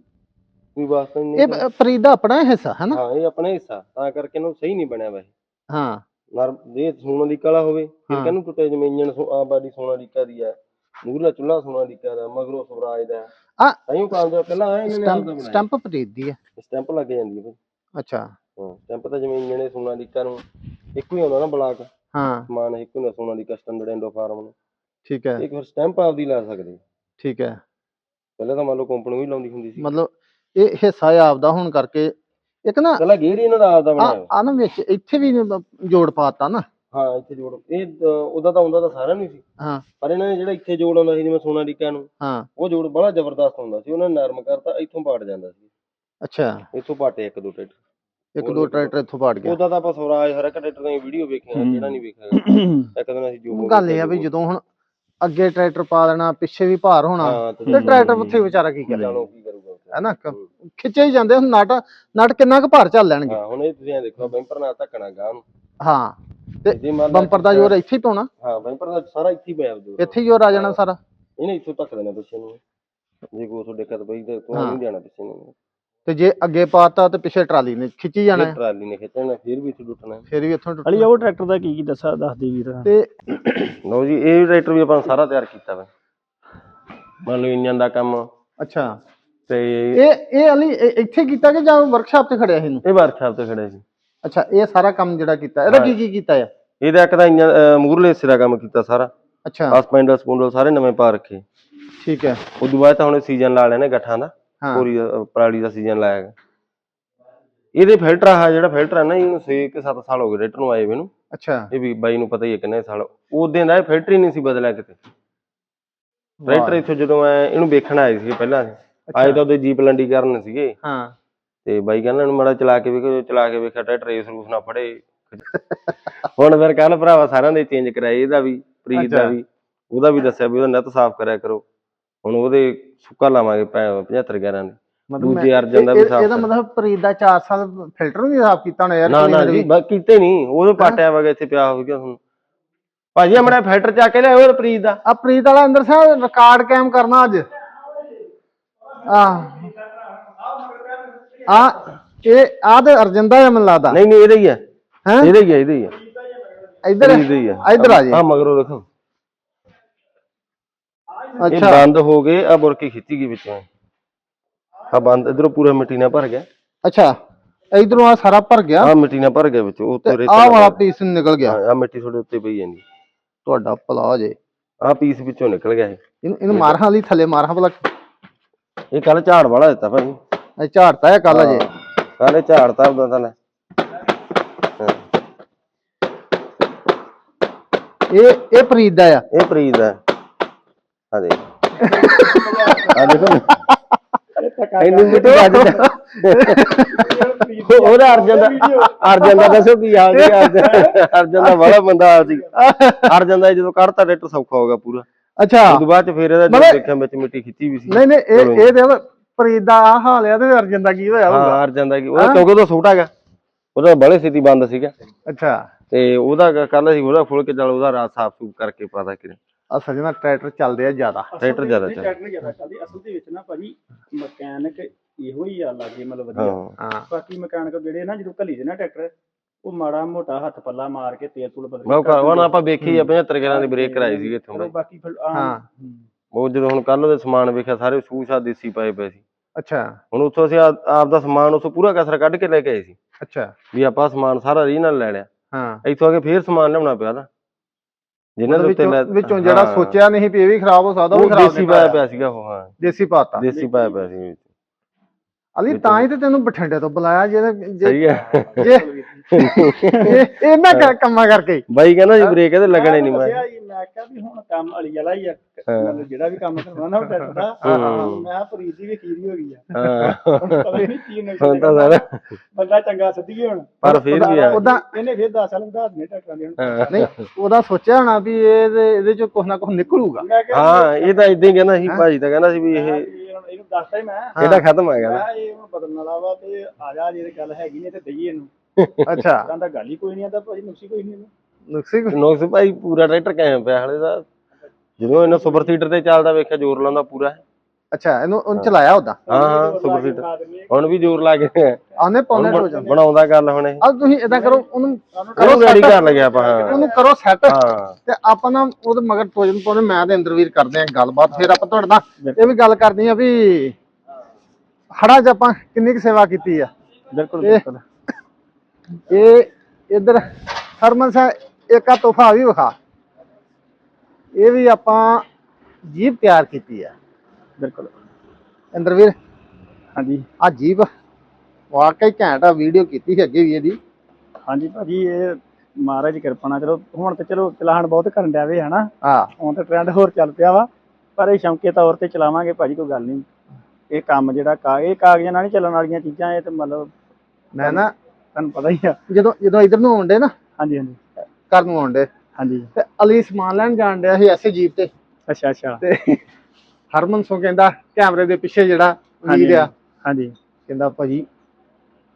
ਕੋਈ ਵਾਸਤਾ ਹੀ ਨਹੀਂ ਇਹ ਪ- ਦਾ ਆਪਣਾ ਹਿੱਸਾ ਹੈ ਨਾ ਹਾਂ ਇਹ ਆਪਣਾ ਹਿੱਸਾ ਤਾਂ ਕਰਕੇ ਇਹਨੂੰ ਸਹੀ ਨਹੀਂ ਬਣਿਆ ਵੈਸੇ। ਹਾਂ। ਨਰ ਇਹ ਸੋਨਾ ਦੀ ਕਲਾ ਹੋਵੇ ਫਿਰ ਹਾਂ। ਕਹਿੰਨੂੰ ਟੁੱਟੇ ਜਿਵੇਂ ਇੰਜਣ ਆ ਬਾਡੀ ਸੋਨਾ ਲੀਕਾ ਦੀ ਹੈ ਮੂਹਰਲਾ ਚੁੱਲਾ ਸੋਨਾ ਲੀਕਾ ਦਾ ਮਗਰੋਂ ਸਵਰਾਜ ਦਾ ਆ ਤਾਈਓ ਕਾਮਯਾਬ ਪਹਿਲਾਂ ਆਇਆ ਇਹਨਾਂ ਨੇ ਆਪਦਾ ਸਟੈਂਪ ਬਣਾਇਆ। ਸਟੈਂਪ ਦੀ ਹੈ। ਸਟੈਂਪ ਲੱਗ ਜਾਂਦੀ ਹੈ ਅੱਛਾ। ਹਾਂ ਸਟੈਂਪ ਤਾਂ ਜਿਵੇਂ ਇੰਜਣ ਸੋਨਾ ਲੀਕਾ ਨੂੰ ਇੱਕੋ ਹੀ ਆਉਂਦਾ ਨਾ ਬਲਾਕ। ਹਾਂ। ਸਮਾਨ ਇੱਕੋ ਹੀ ਸੋਨਾ ਦੀ ਕਸਟਮ ਇੰਡੋ ਫਾਰਮ ਨੂੰ। ਠੀਕ ਹੈ। ਇੱਕ ਫਿਰ ਸਟੈਂਪ ਆਪਦੀ ਲਾ ਸਕਦੇ। ਠੀਕ ਹੈ। ਪਹਿਲਾਂ ਤਾਂ ਮੰਨ ਲਓ ਕੰਪਨੀ ਵੀ ਲਾਉਂਦੀ ਹੁੰਦੀ ਸੀ। ਮਤਲਬ ਇਹ ਹਿੱਸਾ ਹੈ ਆਪਦਾ ਹੋਣ ਕਰਕੇ ਇੱਕ ਨਾ ਗੇਰ ਹੀ ਇਹਨਾਂ ਦਾ ਆਪਦਾ ਬਣਾਇਆ ਹੋਇਆ। ਆ ਨਾ ਵਿੱਚ ਇੱਥੇ ਵੀ ਜੋੜ ਪਾਤਾ ਨਾ। ਹਾਂ ਇੱਥੇ ਜੋੜ। ਇਹ ਅ, ਉਹਦਾ ਤਾਂ ਆਉਂਦਾ ਤਾਂ ਸਾਰਾ ਨਹੀਂ ਸੀ। ਹਾਂ। ਪਰ ਇਹਨਾਂ ਨੇ ਜਿਹੜਾ ਇੱਥੇ ਜੋੜ ਆਉਂਦਾ ਸੀ ਜਿਵੇਂ ਸੋਨਾ ਲੀਕਾ ਨੂੰ ਹਾਂ। ਉਹ ਜੋੜ ਬੜਾ ਜ਼ਬਰਦਸਤ ਹੁੰਦਾ ਸੀ। ਉਹਨਾਂ ਨੇ ਨਰਮ ਕਰਤਾ ਇੱਥੋਂ ਪਾਟ ਜਾਂਦਾ ਸੀ। ਅੱਛਾ। ਇੱਥੋਂ ਪਾਟੇ ਇੱਕ ਦੋ ਟਰੈਕਟਰ। ਇੱਕ ਦੋ ਟਰੈਕਟਰ ਇੱਥੋਂ ਪਾੜ ਗਿਆ। ਉਹਦਾ ਤਾਂ ਆਪਾਂ ਸਵਰਾਜ ਹਰ ਇੱਕ ਟਰੈਕਟਰ ਦੀਆਂ ਵੀਡੀਓ ਵੇਖੀਆਂ। ਜਿਹੜਾ ਨਹੀਂ ਵੇਖਿਆ ਹੈਗਾ। ਇੱਕ ਦਿਨ ਅਸੀਂ ਜੋ ਗੱਲ ਇਹ ਆ ਵੀ ਜਦੋਂ ਹੁਣ ਅੱਗੇ ਟਰੈਕਟਰ ਪਾ ਦੇਣਾ ਪਿੱਛੇ ਵੀ ਭਾਰ ਹੋਣਾ ਹਾਂ ਤੇ ਤੇ ਟਰੈਕਟਰ ਉੱਥੇ ਵਿਚਾਰਾ ਕੀ ਕਰੇ। ਕੀ ਕਰੂਗਾ ਉੱਥੇ। ਹੈ ਨਾ? ਕ-। ਖਿੱਚੇ ਹੀ ਜਾਂਦੇ ਹੁਣ ਨਟ ਨਟ ਕਿੰਨਾ ਕੁ ਭਾਰ ਚੱਲ ਲੈਣਗੇ? ਹਾਂ ਹੁਣ ਇਹ ਤੁਸੀਂ ਦੇਖੋ ਬੈਂਪਰ ਨਾਲ ਧੱਕਣਾ ਗਾ ਨੂੰ ਹਾਂ ਤੇ ਜੇ ਮੰਨ ਲਾ ਬੰਪਰ ਦਾ ਜ਼ੋਰ ਇੱਥੇ ਹੀ ਪਾਉਣਾ? ਹਾਂ ਬੰਪਰ ਦਾ ਸਾਰਾ ਇੱਥੇ ਹੀ ਪਿਆ ਜੋ ਇੱਥੇ ਹੀ ਜ਼ੋਰ ਆ ਜਾਣਾ ਸਾਰਾ? ਇਹਨੇ ਇੱਥੋਂ ਧੱਕ ਦੇਣਾ ਪਿੱਛੇ ਨੂੰ। ਜੇ ਕੋਈ ਤੁਹਾਡੇ ਕਦ ਬਈ ਤੇ ਤੂੰ ਹਾਂ। ਨਹੀਂ ਜਾਣਾ ਪਿੱਛੇ ਨੂੰ। ਤੇ ਜੇ ਅੱਗੇ ਪਾਤਾ ਤੇ ਪਿੱਛੇ ਟਰਾਲੀ ਨੇ ਖਿੱਚੀ ਜਾਣਾ ਇਹ ਹੈ। ਟਰਾਲੀ ਨੇ ਖਿੱਚਣਾ ਫਿਰ ਵੀ ਇੱਥੇ ਟੁੱਟਣਾ। ਫਿਰ ਵੀ ਇੱਥੋਂ ਅਲੀ ਟੁੱਟਣਾ ਉਹ ਟਰੈਕਟਰ ਦਾ ਕੀ ਕੀ ਦੱਸਾ ਦੱਸਦੇ ਵੀਰ ਤੇ ਲਓ ਜੀ ਇਹ ਟਰੈਕਟਰ ਵੀ ਆਪਾਂ ਸਾਰਾ ਤਿਆਰ ਕੀਤਾ ਵਾ। ਮੰਨ ਲਓ ਇੰਜਨ ਦਾ ਕੰਮ। ਅੱਛਾ। ਤੇ ਇਹ ਇਹ ਅਲੀ ਇਹ ਇੱਥੇ ਕੀਤਾ ਕਿ ਜਾਂ ਵਰਕਸ਼ਾਪ ਤੇ ਖੜਿਆ ਇਹਨੂੰ? ਇਹ ਵਰਕਸ਼ਾਪ ਤੇ ਖੜੇ ਸੀ। ਅੱਛਾ ਇਹ ਸਾਰਾ ਕੰਮ ਜਿਹੜਾ ਕੀਤਾ ਇਹਦਾ ਕੀ ਕੀ ਕੀਤਾ ਆ? ਇਹਦਾ ਇੱਕ ਤਾਂ ਇੰਜਨ ਮੂਰਲੇ ਹਿੱਸੇ ਦਾ ਕੰਮ ਕੀਤਾ ਸਾਰਾ। ਅੱਛਾ। ਆ ਸਪੈਂਡਲ ਸਾਰੇ ਨਵੇਂ ਪਾ ਰੱਖੇ। ਠੀਕ ਹੈ। ਉਦੋਂ ਬਾਅਦ ਤਾਂ ਹੁਣ ਸੀਜ਼ਨ ਲਾ ਨੇ ਗੱਠਾਂ ਦਾ। ਪੂਰੀ ਪਰਾਲੀ ਦਾ ਸੀਜ਼ਨ ਲਾਇਆ। ਇਹਦੇ ਫਿਲਟਰ ਆ ਜਿਹੜਾ ਫਿਲਟਰ ਹੈ ਨਾ ਇਹਨੂੰ 6 ਕਿ 7 ਸਾਲ ਹੋ ਗਏ ਰੇਟਰ ਨੂੰ ਆਏ ਵੇ ਨੂੰ। ਅੱਛਾ। ਇਹ ਵੀ ਬਾਈ ਨੂੰ ਪਤਾ ਹੀ ਹੈ ਕਿੰਨੇ ਸਾਲ। ਉਦੋਂ ਦਾ ਇਹ ਫਿਲਟਰ ਹੀ ਨਹੀਂ ਸੀ ਬਦਲਿਆ ਕਿਤੇ। ਫਿਲਟਰ ਇੱਥੋਂ ਜਦੋਂ ਮੈਂ ਇਹਨੂੰ ਵੇਖਣ ਆਏ ਸੀ ਪਹਿਲਾਂ। ਆਏ ਤਾਂ ਉਹਦੇ ਜੀਪ ਲੰਡੀ ਕਰਨ ਸੀਗੇ। ਹਾਂ। ਤੇ ਬਾਈ ਕਹਿੰਦਾ ਇਹਨੂੰ ਮਾੜਾ ਚਲਾ ਕੇ ਵੇਖੋ ਚਲਾ ਕੇ ਵੇਖਿਆ ਟਰੈਕਟਰ ਰੇਸ ਰੂਸ ਨਾ ਫੜੇ। ਹੁਣ ਫਿਰ ਕੱਲ ਭਰਾਵਾ ਸਾਰਿਆਂ ਦੇ ਚੇਂਜ ਕਰਾਏ ਇਹਦਾ ਵੀ ਪ੍ਰੀਤ ਦਾ। ਵੀ ਉਹਦਾ ਵੀ ਦੱਸਿਆ ਵੀ ਉਹਦਾ ਨੈਟ ਸਾਫ਼ ਕਰਿਆ ਕਰੋ। ਹੁਣ ਉਹਦੇ ਸੁੱਕਾ ਲਾਵਾਂਗੇ 75 11 ਦੇ। ਦੂਜੇ ਮੈਂ- ਅਰਜਨ ਦਾ ਵੀ ਇਹ- ਸਾਫ਼ ਇਹਦਾ ਮਤਲਬ ਪ੍ਰੀਤ ਦਾ 4 ਸਾਲ ਫਿਲਟਰ ਵੀ ਸਾਫ਼ ਕੀਤਾ ਹੋਣਾ ਯਾਰ ਨਾ ਨਾ ਜੀ ਕੀਤੇ ਨਹੀਂ ਉਹਦੇ ਪਾਟਿਆ ਵਗਾ ਇੱਥੇ ਪਿਆ ਹੋ ਗਿਆ ਹੁਣ। ਭਾਜੀ ਆਪਣਾ ਫਿਲਟਰ ਚੱਕ ਕੇ ਲਿਆਓ ਪ੍ਰੀਤ ਦਾ। ਆ ਪ੍ਰੀਤ ਵਾਲਾ ਅੰਦਰ ਸਾਹਿਬ ਰਿਕਾਰਡ ਕੈਮ ਕਰਨਾ ਅੱਜ। ਆ ਆ ਇਹ ਆ ਤੇ ਅਰਜਨ ਦਾ ਹੈ ਮੈਨੂੰ ਲੱਗਦਾ। ਨਹੀਂ ਨਹੀਂ ਇਹਦਾ ਹੀ ਹੈ ਹੈ? ਇਹਦਾ ਹੀ ਹੈ ਇਹਦਾ ਹੀ ਹੈ ਇੱਧਰ ਇਹਦਾ ਹੀ ਹੈ ਇੱਧਰ ਆ ਜੀ। ਹਾਂ ਮਗਰੋਂ ਦੇਖੋ। ਇਹ ਅੱਛਾ। ਬੰਦ ਹੋ ਗਏ ਆ ਬੁਰਕੀ ਖਿੱਚੀ ਗਈ ਵਿੱਚੋਂ। ਆ ਬੰਦ ਇਧਰੋਂ ਪੂਰਾ ਮਿੱਟੀ ਨਾਲ ਭਰ ਗਿਆ। ਅੱਛਾ। ਇਧਰੋਂ ਆ ਸਾਰਾ ਭਰ ਗਿਆ? ਆ ਮਿੱਟੀ ਨਾਲ ਭਰ ਗਿਆ ਵਿੱਚ ਉਹ ਤੇ ਆਹ ਵਾਲਾ ਪੀਸ ਨਿਕਲ ਗਿਆ। ਆ ਮਿੱਟੀ ਤੁਹਾਡੇ ਉੱਤੇ ਪਈ ਜਾਂਦੀ। ਤੁਹਾਡਾ ਭਲਾ ਜੇ। ਆ ਪੀਸ ਵਿੱਚੋਂ ਨਿਕਲ ਗਿਆ ਇਹ। ਇਹਨੂੰ ਇਹਨੂੰ ਮਾਰਾਂ ਵਾਲੀ ਥੱਲੇ ਮਾਰਾਂ ਭਲਾ। ਇਹ ਕੱਲ ਝਾੜ ਵਾਲਾ ਦਿੱਤਾ ਭਾਈ। ਇਹ ਝਾੜਤਾ ਹੈ ਕੱਲ ਅਜੇ? ਕੱਲ ਝਾੜਤਾ ਉਹਦਾ ਤਾਂ ਲੈ ਇਹ ਇਹ ਪ੍ਰੀਤ ਦਾ ਆ? ਇਹ ਪ੍ਰੀਤ ਦਾ। ਆ ਦੇ ਆ ਦੇਖੋ ਇੰਨੀ ਮਿੱਟੀ ਉਹਦਾ ਅਰਜਨ ਦਾ ਅਰਜਨ ਦਾ ਦੱਸੋ ਕੀ ਹਾਲ ਸੀ ਅਰਜਨ ਦਾ ਬੜਾ ਬੰਦਾ ਹਾਲ ਸੀ ਅਰਜਨ ਦਾ ਜਦੋਂ ਕੱਢਤਾ ਟਰੈਕਟਰ ਸੌਖਾ ਹੋ ਗਿਆ ਪੂਰਾ। ਅੱਛਾ। ਉਦੋਂ ਬਾਅਦ ਚ ਫਿਰ ਇਹਦਾ ਜਦੋਂ ਮਤਲਬ- ਦੇਖਿਆ ਵਿੱਚ ਮਿੱਟੀ ਖਿੱਚੀ ਵੀ ਸੀ। ਨਹੀਂ ਨਹੀਂ ਇਹ ਇਹ ਦੇ ਪ੍ਰੀਤ ਦਾ ਆ ਹਾਲ ਆ ਤੇ ਅਰਜਨ ਦਾ ਕੀ ਹੋਇਆ ਹੋਊਗਾ ਹਾਂ ਅਰਜਨ ਦਾ ਕੀ ਉਹ ਕਿਉਂਕਿ ਉਹਦਾ ਛੋਟਾ ਹੈਗਾ। ਉਹਦਾ ਬੜੇ ਸਿੱਧੀ ਬੰਦ ਸੀਗਾ। ਅੱਛਾ। ਤੇ ਉਹਦਾ ਕੱਲ ਸੀ ਉਹਦਾ ਫੁੱਲ ਕੇ ਚੱਲ ਉਹਦਾ ਰਾਤ ਸਾਫ਼ ਸੂਫ ਕਰਕੇ ਪਤਾ ਕਿ ਆ ਸਜਣਾ ਟਰੈਕਟਰ ਚੱਲਦੇ ਆ ਜ਼ਿਆਦਾ। ਟਰੈਕਟਰ ਜ਼ਿਆਦਾ ਚੱਲ ਟਰੈਕਟਰ ਜ਼ਿਆਦਾ ਚੱਲਦੀ। ਅਸਲ ਦੇ ਵਿੱਚ ਨਾ ਭਾਜੀ ਮਕੈਨਿਕ ਇਹੋ ਹੀ ਆ ਲਾਗੇ ਮਤਲਬ ਵਧੀਆ। ਹਾਂ। ਹਾਂ। ਬਾਕੀ ਮਕੈਨਿਕ ਜਿਹੜੇ ਨਾ ਜਦੋਂ ਘੱਲੀ ਦੇ ਨਾ ਟਰੈਕਟਰ ਉਹ ਮਾੜਾ ਮੋਟਾ ਹੱਥ ਪੱਲਾ ਮਾਰ ਕੇ ਤੇਲ ਤੂਲ ਬਦਲ ਮੈਂ ਉਹ ਹੁਣ ਆਪਾਂ ਵੇਖੀ ਆ 75 ਗਿਰਾਂ ਦੀ ਬ੍ਰੇਕ ਕਰਾਈ ਸੀਗੀ ਇੱਥੋਂ ਚਲੋ ਬਾਈ। ਬਾਕੀ ਫਿਰ ਹਾਂ। ਹੂੰ। ਉਹ ਜਦੋਂ ਹੁਣ ਕੱਲ ਉਹਦੇ ਸਮਾਨ ਵੇਖਿਆ ਸਾਰੇ ਸ਼ੂਸ਼ਾ ਦੇਸੀ ਪਏ ਪਏ ਸੀ। ਅੱਛਾ। ਹੁਣ ਉੱਥੋਂ ਅਸੀਂ ਆਪ ਆਪ ਦਾ ਸਮਾਨ ਉੱਥੋਂ ਪੂਰਾ ਕਸਰ ਕੱਢ ਕੇ ਲੈ ਕੇ ਆਏ ਸੀ। ਅੱਛਾ। ਵੀ ਆਪਾਂ ਸਮਾਨ ਸਾਰਾ ਰੀਜਨਲ ਲੈ ਲਿਆ। ਹਾਂ। ਇੱਥੋਂ ਆ ਕੇ ਫੇਰ ਸਮਾਨ ਲਿਆਉਣਾ ਪਿਆ ਨਾ। ਜਿਨ੍ਹਾਂ ਦੇ ਉੱਤੇ ਵਿੱਚੋਂ ਲੈ ਵਿੱਚੋਂ ਜਿਹੜਾ ਹਾਂ। ਸੋਚਿਆ ਨਹੀਂ ਵੀ ਇਹ ਵੀ ਖਰਾਬ ਹੋ ਸਕਦਾ ਉਹ ਖਰਾਬ ਦੇਸੀ ਪਾਇਆ ਪਿਆ ਸੀਗਾ ਉਹ ਹਾਂ। ਦੇਸੀ ਪਾਤਾ। ਦੇਸੀ ਪਾਇਆ ਪਿਆ ਸੀ ਵਿੱਚ। ਅਲੀ ਤਾਂ ਹੀ ਤੇ ਤੈਨੂੰ ਬਠਿੰਡੇ ਤੋਂ ਬੁਲਾਇਆ ਜੇ ਸਹੀ ਹੈ। ਜੇ ਇਹ ਇਹਨਾਂ ਕ- ਕੰਮਾਂ ਕਰਕੇ। ਬਾਈ ਕਹਿੰਦਾ ਜੀ ਬ੍ਰੇਕ ਇਹਦੇ ਲੱਗਣੇ ਨਹੀਂ ਮੈਂ ਮੈਂ ਕਿਹਾ ਵੀ ਹੁਣ ਕੰਮ ਅਲੀ ਵਾਲਾ ਹੀ ਆ। ਮਤਲਬ ਜਿਹੜਾ ਵੀ ਕੰਮ ਕਰਵਾਉਣਾ ਨਾ ਉਹ ਟਰੈਕਟਰ ਦਾ ਹਾਂ। ਮੈਂ ਕਿਹਾ ਪ੍ਰੀਤ ਦੀ ਵੀ ਖੀਰੀ ਹੋ ਗਈ ਆ। ਹਾਂ। ਹੁਣ ਪਤਾ ਹੀ ਨਹੀਂ ਕੀ ਨਕਸ਼ੇ ਹੁਣ ਤਾਂ। ਸਾਰਾ ਬੰਦਾ ਚੰਗਾ ਸੱਦੀਏ ਹੁਣ। ਪਰ ਫੇਰ ਵੀ ਆ। ਉਹਦਾ ਇਹਨੇ ਫਿਰ 10 ਸਾਲ ਵਧਾ ਦੇਣੇ ਟਰੈਕਟਰਾਂ ਦੇ ਹੁਣ। ਹਾਂ। ਨਹੀਂ ਉਹਦਾ ਸੋਚਿਆ ਹੋਣਾ ਵੀ ਇਹਦੇ ਇਹਦੇ ਚੋਂ ਕੁਝ ਨਾ ਕੁਝ ਨਿਕਲੂਗਾ। ਮੈਂ ਹਾਂ ਇਹ ਤਾਂ ਇਦਾਂ ਹੀ ਕਹਿੰਦਾ ਸੀ ਭਾਜੀ ਤਾਂ ਕਹਿੰਦਾ ਸੀ ਵੀ ਇਹ ਇਹਨੂੰ ਦੱਸਦਾ ਹੀ ਮੈਂ। ਇਹਦਾ ਖਤਮ ਹੈ ਮੈਂ ਕਹਿੰਦਾ ਕਿਹਾ ਇਹ ਹੁਣ ਬਦਲਣ ਵਾਲਾ ਵਾ ਤੇ ਆ ਜਾ ਜੇ ਗੱਲ ਹੈਗੀ ਨਹੀਂ ਤੇ ਦਈਏ ਇਹਨੂੰ। ਅੱਛਾ। ਕਹਿੰਦਾ ਗੱਲ ਹੀ ਕੋਈ ਨਹੀਂ ਆਂਦਾ ਭਾਜੀ ਨੁਕਸੀ ਕੋਈ ਨਹੀਂ ਇਹਨੂੰ। ਨੁਕਸੀ ਕੁਛ? ਨੋਕਸ ਭਾਈ ਪੂਰਾ ਟਰੈਕਟਰ ਕਾਇਮ ਪਿਆ ਹਲੇ ਦਾ। ਜਦੋਂ ਇਹਨਾਂ ਸੁਪਰ ਸੀਟਰ ਤੇ ਚੱਲਦਾ ਵੇਖਿਆ ਜ਼ੋਰ ਲਾਉਂਦਾ ਪੂਰਾ। ਅੱਛਾ ਇਹਨੂੰ ਉਹਨੂੰ ਚਲਾਇਆ ਉਹਦਾ? ਹਾਂ ਹਾਂ ਸੁਪਰ ਸੀਟਰ ਹੁਣ ਵੀ ਜ਼ੋਰ ਲਾ ਕੇ ਆਨੇ ਪੌਨੇ ਹੁਣ ਹੋ ਜਾਂਦੇ ਬਣਾਉਂਦਾ ਗੱਲ ਹੁਣ। ਇਹ ਆ ਤੁਸੀਂ ਇਦਾਂ ਕਰੋ ਉਹਨੂੰ ਕਰੋ ਰੈਡੀ ਕਰ ਲਗਿਆ ਆਪਾਂ ਹਾਂ। ਉਹਨੂੰ ਕਰੋ ਸੈੱਟ ਤੇ ਆਪਾਂ ਨਾ ਉਹਦੇ ਮਗਰ ਟੋਜਨ ਪਾਉਣੇ ਮੈਂ ਤੇ ਇੰਦਰਵੀਰ ਕਰਦੇ ਆਂ ਗੱਲਬਾਤ। ਫਿਰ ਆਪਾਂ ਤੁਹਾਡੇ ਨਾਲ ਇਹ ਵੀ ਗੱਲ ਕਰਨੀ ਆ ਵੀ ਹੜਾ ਚ ਆਪਾਂ ਕਿੰਨੀ ਕੁ ਸੇਵਾ ਕੀਤੀ ਆ? ਬਿਲਕੁਲ ਬਿਲਕੁਲ। ਇਹ ਇਧਰ ਹਰਮਨ ਸਾਹਿਬ ਇੱਕ ਆ ਤੋਹਫਾ ਵੀ ਵਿਖਾ। ਇਹ ਵੀ ਆਪਾਂ ਜੀਪ ਤਿਆਰ ਕੀਤੀ ਆ। ਬਿਲਕੁਲ। ਇੰਦਰਵੀਰ? ਹਾਂਜੀ। ਆ ਜੀਪ ਵਾਕਈ ਘੈਂਟ ਆ ਵੀਡੀਓ ਕੀਤੀ ਸੀ ਅੱਗੇ ਵੀ ਇਹਦੀ। ਹਾਂਜੀ ਭਾਜੀ ਇਹ ਮਹਾਰਾਜ ਦੀ ਕਿਰਪਾ ਨਾਲ ਚਲੋ ਹੁਣ ਤੇ ਚਲੋ ਚਲਾਣ ਬਹੁਤ ਕਰਨ ਡਿਆ ਵੇ ਹਨਾ? ਆ ਹੁਣ ਤਾਂ ਟ੍ਰੈਂਡ ਹੋਰ ਚੱਲ ਪਿਆ ਵਾ ਪਰ ਇਹ ਸ਼ੌਂਕੇ ਤੌਰ ਤੇ ਚਲਾਵਾਂਗੇ ਭਾਜੀ ਕੋਈ ਗੱਲ ਨਹੀਂ। ਇਹ ਕੰਮ ਜਿਹੜਾ ਕਾ ਇਹ ਕਾਗਜ਼ਾਂ ਨਾਲ ਨਹੀਂ ਚੱਲਣ ਵਾਲੀਆਂ ਚੀਜ਼ਾਂ ਇਹ ਤੇ ਮਤਲਬ ਮੈਂ ਨਾ ਤੁਹਾਨੂੰ ਪਤਾ ਹੀ ਆ। ਜਦੋਂ ਜਦੋਂ ਇਧਰ ਨੂੰ ਆਉਂਦੇ ਨਾ ਹਾਂਜੀ ਹਾਂਜੀ। ਘਰ ਨੂੰ ਆਉਂਦੇ ਹਾਂਜੀ। ਤੇ ਅਲੀ ਸਮਾਨ ਲੈਣ ਜਾਣ ਡਿਆ ਸੀ ਐਸੇ ਜੀਪ ਤੇ। ਅੱਛਾ ਅੱਛਾ। ਤੇ ਹਰਮਨ ਸੋ ਕਹਿੰਦਾ ਕੈਮਰੇ ਦੇ ਪਿੱਛੇ ਜਿਹੜਾ ਵੀਰ ਆ। ਹਾਂਜੀ। ਕਹਿੰਦਾ ਭਾਜੀ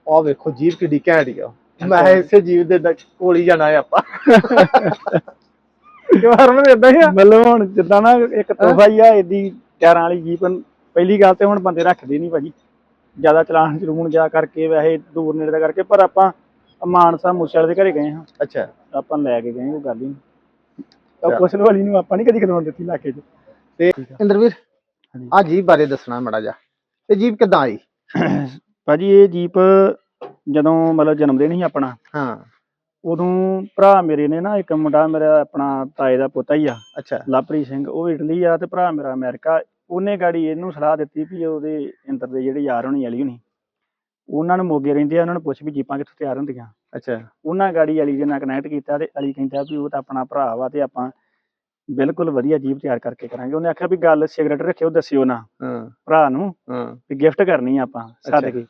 ਆਹ ਵੇਖੋ ਜੀਪ ਕਿੱਡੀ ਘੈਂਟ ਆ। ਮੈਂ ਇਸੇ ਜੀਵ ਦੇ ਕੋਲ ਹੀ ਜਾਣਾ ਹੈ ਆਪਾਂ। ਕਿਉਂ ਹਰਮਨ ਇਦਾਂ ਹੀ ਆ? ਮਤਲਬ ਹੁਣ ਜਿੱਦਾਂ ਨਾ ਇੱਕ ਤੋਹਫਾ ਹੀ ਆ ਏਦੀ ਟਾਇਰਾਂ ਵਾਲੀ ਜੀਪ। ਪਹਿਲੀ ਗੱਲ ਤੇ ਹੁਣ ਬੰਦੇ ਰੱਖਦੇ ਨਹੀਂ ਭਾਜੀ। ਜ਼ਿਆਦਾ ਚਲਾਣ ਚਲੂਣ ਜਾ ਕਰਕੇ ਵੈਸੇ ਦੂਰ ਨੇੜੇ ਦਾ ਕਰਕੇ ਪਰ ਆਪਾਂ ਮਾਨਸਾ ਮੂਸੇਵਾਲੇ ਦੇ ਘਰੇ ਗਏ ਹਾਂ। ਅੱਛਾ। ਆਪਾਂ ਲੈ ਕੇ ਗਏ ਉਹ ਗੱਲ ਹੀ ਉਹ ਕੁਸਲ ਵਾਲੀ ਨੂੰ ਆਪਾਂ ਨਹੀਂ ਕਦੀ ਖਲੋਣ ਦਿੱਤੀ ਇਲਾਕੇ 'ਚ ਤੇ ਇੰਦਰਵੀਰ। ਆ ਜੀਪ ਬਾਰੇ ਦੱਸਣਾ ਮੜਾ ਜਾ ਇਹ ਜੀਪ ਕਿੱਦਾਂ ਆਈ? ਭਾਜੀ ਇਹ ਜੀਪ ਜਦੋਂ ਮਤਲਬ ਜਨਮ ਦਿਨ ਸੀ ਆਪਣਾ ਹਾਂ। ਉਦੋਂ ਭਰਾ ਮੇਰੇ ਨੇ ਨਾ ਇੱਕ ਮੁੰਡਾ ਮੇਰਾ ਆਪਣਾ ਤਾਏ ਦਾ ਪੁੱਤਾ ਹੀ ਆ ਅੱਛਾ। ਲਵਪ੍ਰੀਤ ਸਿੰਘ ਉਹ ਇਟਲੀ ਆ ਤੇ ਭਰਾ ਮੇਰਾ ਅਮਰੀਕਾ। ਉਹਨੇ ਗਾੜੀ ਇਹਨੂੰ ਸਲਾਹ ਦਿੱਤੀ ਵੀ ਉਹਦੇ ਇੰਦਰ ਦੇ ਜਿਹੜੇ ਯਾਰ ਹੋਣੀ ਅਲੀ ਹੋਣੀ ਉਹਨਾਂ ਨੂੰ ਮੋਗੇ ਰਹਿੰਦੇ ਆ ਉਹਨਾਂ ਨੂੰ ਪੁੱਛ ਵੀ ਜੀਪਾਂ ਕਿੱਥੋਂ ਤਿਆਰ ਹੁੰਦੀਆਂ। ਅੱਛਾ। ਉਹਨਾਂ ਗਾੜੀ ਅਲੀ ਦੇ ਨਾਲ ਕਨੈਕਟ ਕੀਤਾ ਤੇ ਅਲੀ ਕਹਿੰਦਾ ਵੀ ਉਹ ਤਾਂ ਆਪਣਾ ਭਰਾ ਵਾ ਤੇ ਆਪਾਂ ਬਿਲਕੁਲ ਵਧੀਆ ਜੀਪ ਤਿਆਰ ਕਰਕੇ ਕਰਾਂਗੇ। ਉਹਨੇ ਆਖਿਆ ਵੀ ਗੱਲ ਸਿਗਰਟ ਰੱਖਿਓ ਦੱਸਿਓ ਨਾ ਹਾਂ। ਭਰਾ ਨੂੰ ਹਾਂ। ਵੀ ਗਿਫਟ ਕਰਨੀ ਆ ਆਪਾਂ ਸੱਦ ਅੱਛਾ। ਕੇ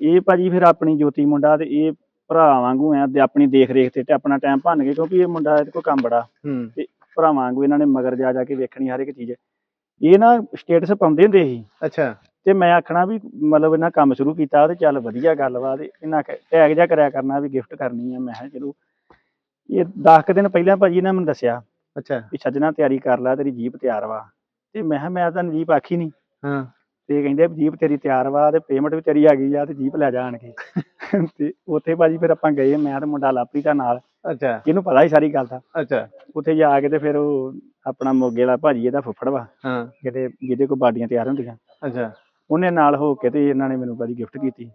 ਇਹ ਭਾਜੀ ਫਿਰ ਆਪਣੀ ਜੋਤੀ ਮੁੰਡਾ ਤੇ ਇਹ ਭਰਾ ਵਾਂਗੂ ਆ ਤੇ ਆਪਣੀ ਦੇਖ ਰੇਖ ਤੇ ਤੇ ਆਪਣਾ ਟਾਈਮ ਭੰਨ ਗਏ ਕਿਉਂਕਿ ਇਹ ਮੁੰਡਾ ਇਹਦੇ ਕੋਲ ਕੰਮ ਬੜਾ। ਹੂੰ। ਭਰਾਵਾਂ ਵਾਂਗੂ ਇਹਨਾਂ ਨੇ ਮਗਰ ਜਾ ਜਾ ਕੇ ਵੇਖਣੀ ਹਰ ਇੱਕ ਚੀਜ਼। ਇਹ ਨਾ ਸਟੇਟਸ ਪਾਉਂਦੇ ਹੁੰਦੇ ਸੀ। ਅੱਛਾ। ਤੇ ਮੈਂ ਆਖਣਾ ਵੀ ਮਤਲਬ ਇਹਨਾਂ ਕੰਮ ਸ਼ੁਰੂ ਕੀਤਾ ਤੇ ਚੱਲ ਵਧੀਆ ਗੱਲ ਵਾ ਤੇ ਇਹਨਾਂ ਟੈਗ ਜਾ ਕਰਿਆ ਕਰਨਾ ਵੀ ਗਿਫਟ ਕਰਨੀ ਆ। ਮੈਂ ਕਿਹਾ ਚਲੋ ਇਹ 10 ਕੁ ਦਿਨ ਪਹਿਲਾਂ ਭਾਜੀ ਇਹਨਾਂ ਮੈਨੂੰ ਦੱਸਿਆ ਅੱਛਾ। ਵੀ ਸੱਜਣਾ ਤਿਆਰੀ ਕਰ ਲੈ ਤੇਰੀ ਜੀਪ ਤਿਆਰ ਵਾ। ਤੇ ਮੈਂ ਕਿਹਾ ਮੈਂ ਤਾਂ ਜੀਪ ਆਖੀ ਨਹੀਂ ਹਾਂ। ਤੇ ਕਹਿੰਦੇ ਜੀਪ ਤੇਰੀ ਤਿਆਰ ਵਾ ਤੇ ਪੇਮੈਂਟ ਵੀ ਤੇਰੀ ਆ ਗਈ ਆ ਤੇ ਜੀਪ ਲੈ ਜਾਣ ਕੇ। ਤੇ ਉੱਥੇ ਭਾਜੀ ਫਿਰ ਆਪਾਂ ਗਏ ਮੈਂ ਤੇ ਮੁੰਡਾ ਲਾਪਰੀ ਦਾ ਨਾਲ। ਅੱਛਾ। ਇਹਨੂੰ ਪਤਾ ਹੀ ਸਾਰੀ ਗੱਲ ਦਾ। ਅੱਛਾ। ਉੱਥੇ ਜਾ ਕੇ ਤੇ ਫਿਰ ਉਹ ਆਪਣਾ ਮੋਗੇ ਵਾਲਾ ਭਾਜੀ ਇਹਦਾ ਫੁੱਫੜ ਵਾ। ਹਾਂ। ਜਿਹੜੇ ਜਿਹਦੇ ਕੋਲ ਬਾਡੀਆਂ ਤਿਆਰ ਹੁੰਦੀਆਂ। ਅੱਛਾ। ਉਹਨੇ ਨਾਲ ਹੋ ਕੇ ਤੇ ਇਹਨਾਂ ਨੇ ਮੈਨੂੰ ਭਾਜੀ ਗਿਫਟ ਕੀਤੀ।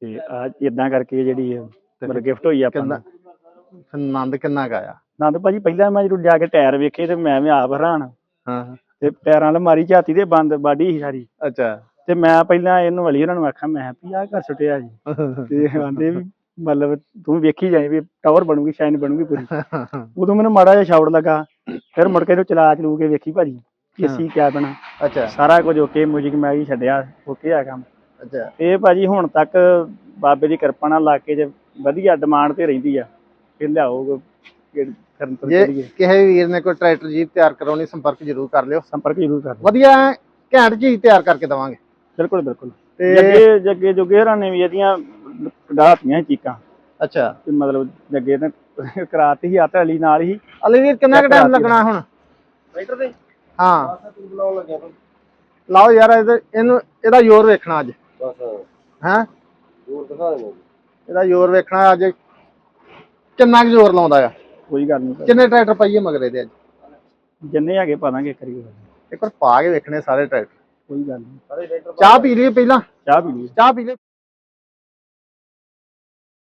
ਤੇ ਆ ਇਦਾਂ ਕਰਕੇ ਜਿਹੜੀ ਮਤਲਬ ਗਿਫਟ ਹੋਈ ਆਪਾਂ ਨੂੰ ਆਨੰਦ ਕਿੰਨਾ ਕੁ ਆਇਆ? ਨੰਦ ਭਾਜੀ ਪਹਿਲਾਂ ਮੈਂ ਜਦੋਂ ਜਾ ਕੇ ਟਾਇਰ ਵੇਖੇ ਤੇ ਮੈਂ ਵੀ ਆਪ ਹੈਰਾਨ। ਹਾਂ। ਤੇ ਟਾਇਰਾਂ ਨਾਲ ਮਾਰੀ ਝਾਤੀ ਤੇ ਬੰਦ ਬਾਡੀ ਸੀ ਸਾਰੀ। ਅੱਛਾ। ਤੇ ਮੈਂ ਪਹਿਲਾਂ ਇਹਨੂੰ ਵਲੀ ਉਹਨਾਂ ਨੂੰ ਆਖਿਆ ਮੈਂ ਵੀ ਆਹ ਘਰ ਸੁੱਟਿਆ ਜੀ। ਤੇ ਆਂਦੇ ਵੀ ਮਤਲਬ ਤੂੰ ਵੇਖੀ ਜਾਈ ਵੀ ਟਾਵਰ ਬਣੂਗੀ ਸ਼ਾਈਨ ਬਣੂਗੀ ਪੂਰੀ। ਉਦੋਂ ਮੈਨੂੰ ਮਾੜਾ ਜਿਹਾ ਸ਼ਾਉਟ ਲੱਗਾ। ਫਿਰ ਮੁੜ ਕੇ ਇਹਨੂੰ ਚਲਾ ਚਲੂ ਕੇ ਵੇਖੀ ਭਾਜੀ। ਕਿ ਅਸੀਂ ਕਿਆ ਬਣਾ। ਅੱਛਾ। ਸਾਰਾ ਕੁਝ ਓਕੇ ਮਿਊਜ਼ਿਕ ਮੈਂ ਹੀ ਛੱਡਿਆ ਓਕੇ ਆ ਕੰਮ। ਅੱਛਾ। ਇਹ ਭਾਜੀ ਹੁਣ ਤੱਕ ਬਾਬੇ ਦੀ ਕਿਰਪਾ ਨਾਲ ਇਲਾਕੇ 'ਚ ਵਧੀਆ ਡਿਮਾਂਡ ਤੇ ਰਹਿੰਦੀ ਆ ਕਿ ਲਿਆਓ ਕਿ- ਕਰਨ ਤੋਂ ਜੇ ਕਿਸੇ ਵੀਰ ਨੇ ਕੋਈ ਟਰੈਕਟਰ ਜੀਪ ਤਿਆਰ ਕਰਾਉਣੀ ਸੰਪਰਕ ਜ਼ਰੂਰ ਕਰ ਲਿਓ। ਸੰਪਰਕ ਜ਼ਰੂਰ ਕਰ ਲਿਓ। ਵਧੀਆ ਘੈਂਟ ਚੀਜ਼ ਤਿਆਰ ਕਰਕੇ ਦਵਾਂਗੇ। ਬਿਲਕੁਲ ਬਿਲਕੁਲ। ਤੇ ਜੱਗੇ ਜੱਗੇ ਜੁਗੇ ਹਰਾਂ ਨੇ ਵੀ ਇਹਦੀਆਂ ਡਾਹਤੀਆਂ ਚੀਕਾਂ। ਅੱਛਾ। ਤੇ ਮਤਲਬ ਜੱਗੇ ਨੇ ਕਰਾਤੀ ਸੀ ਆਟਾ ਅਲੀ ਨਾਲ ਹੀ। ਅਲੀ ਵੀਰ ਕਿੰਨਾ ਕੁ ਟਾਈਮ ਲੱਗਣਾ ਹੁਣ? ਟਰੈਕਟਰ ਦੇ ਹਾਂ। ਤੂੰ ਬੁਲਾਉਣ ਲੱਗਿਆ ਤੂੰ ਲਾਓ ਯਾਰ ਇਹਦੇ- ਇਹਨੂੰ ਇਹਦਾ ਜ਼ੋਰ ਵੇਖਣਾ ਅੱਜ। ਬਸ ਹੈਂ। ਹੋਰ ਦਿਖਾ ਦੇ ਇਹਦਾ ਜ਼ੋਰ ਵੇਖਣਾ ਅੱਜ। ਕਿੰਨਾ ਕੁ ਜ਼ੋਰ ਲਾਉਂਦਾ ਆ? ਕੋਈ ਗੱਲ ਨਹੀਂ ਕਿੰਨੇ ਟਰੈਕਟਰ ਪਾਈਏ ਮਗਰੇ ਦੇ ਅੱਜ? ਜਿੰਨੇ ਹੈਗੇ ਪਾ ਦਾਂਗੇ ਕਰੀਏ ਇੱਕ ਵਾਰ ਪਾ ਕੇ ਵੇਖਣੇ ਸਾਰੇ ਟਰੈਕਟਰ। ਕੋਈ ਗੱਲ ਨਹੀਂ। ਸਾਰੇ ਟਰੈਕਟਰ ਚਾਹ ਪੀ ਲਈਏ ਪਹਿਲਾਂ? ਚਾਹ ਪੀ ਲਈ ਚਾਹ ਪੀ ਲਈ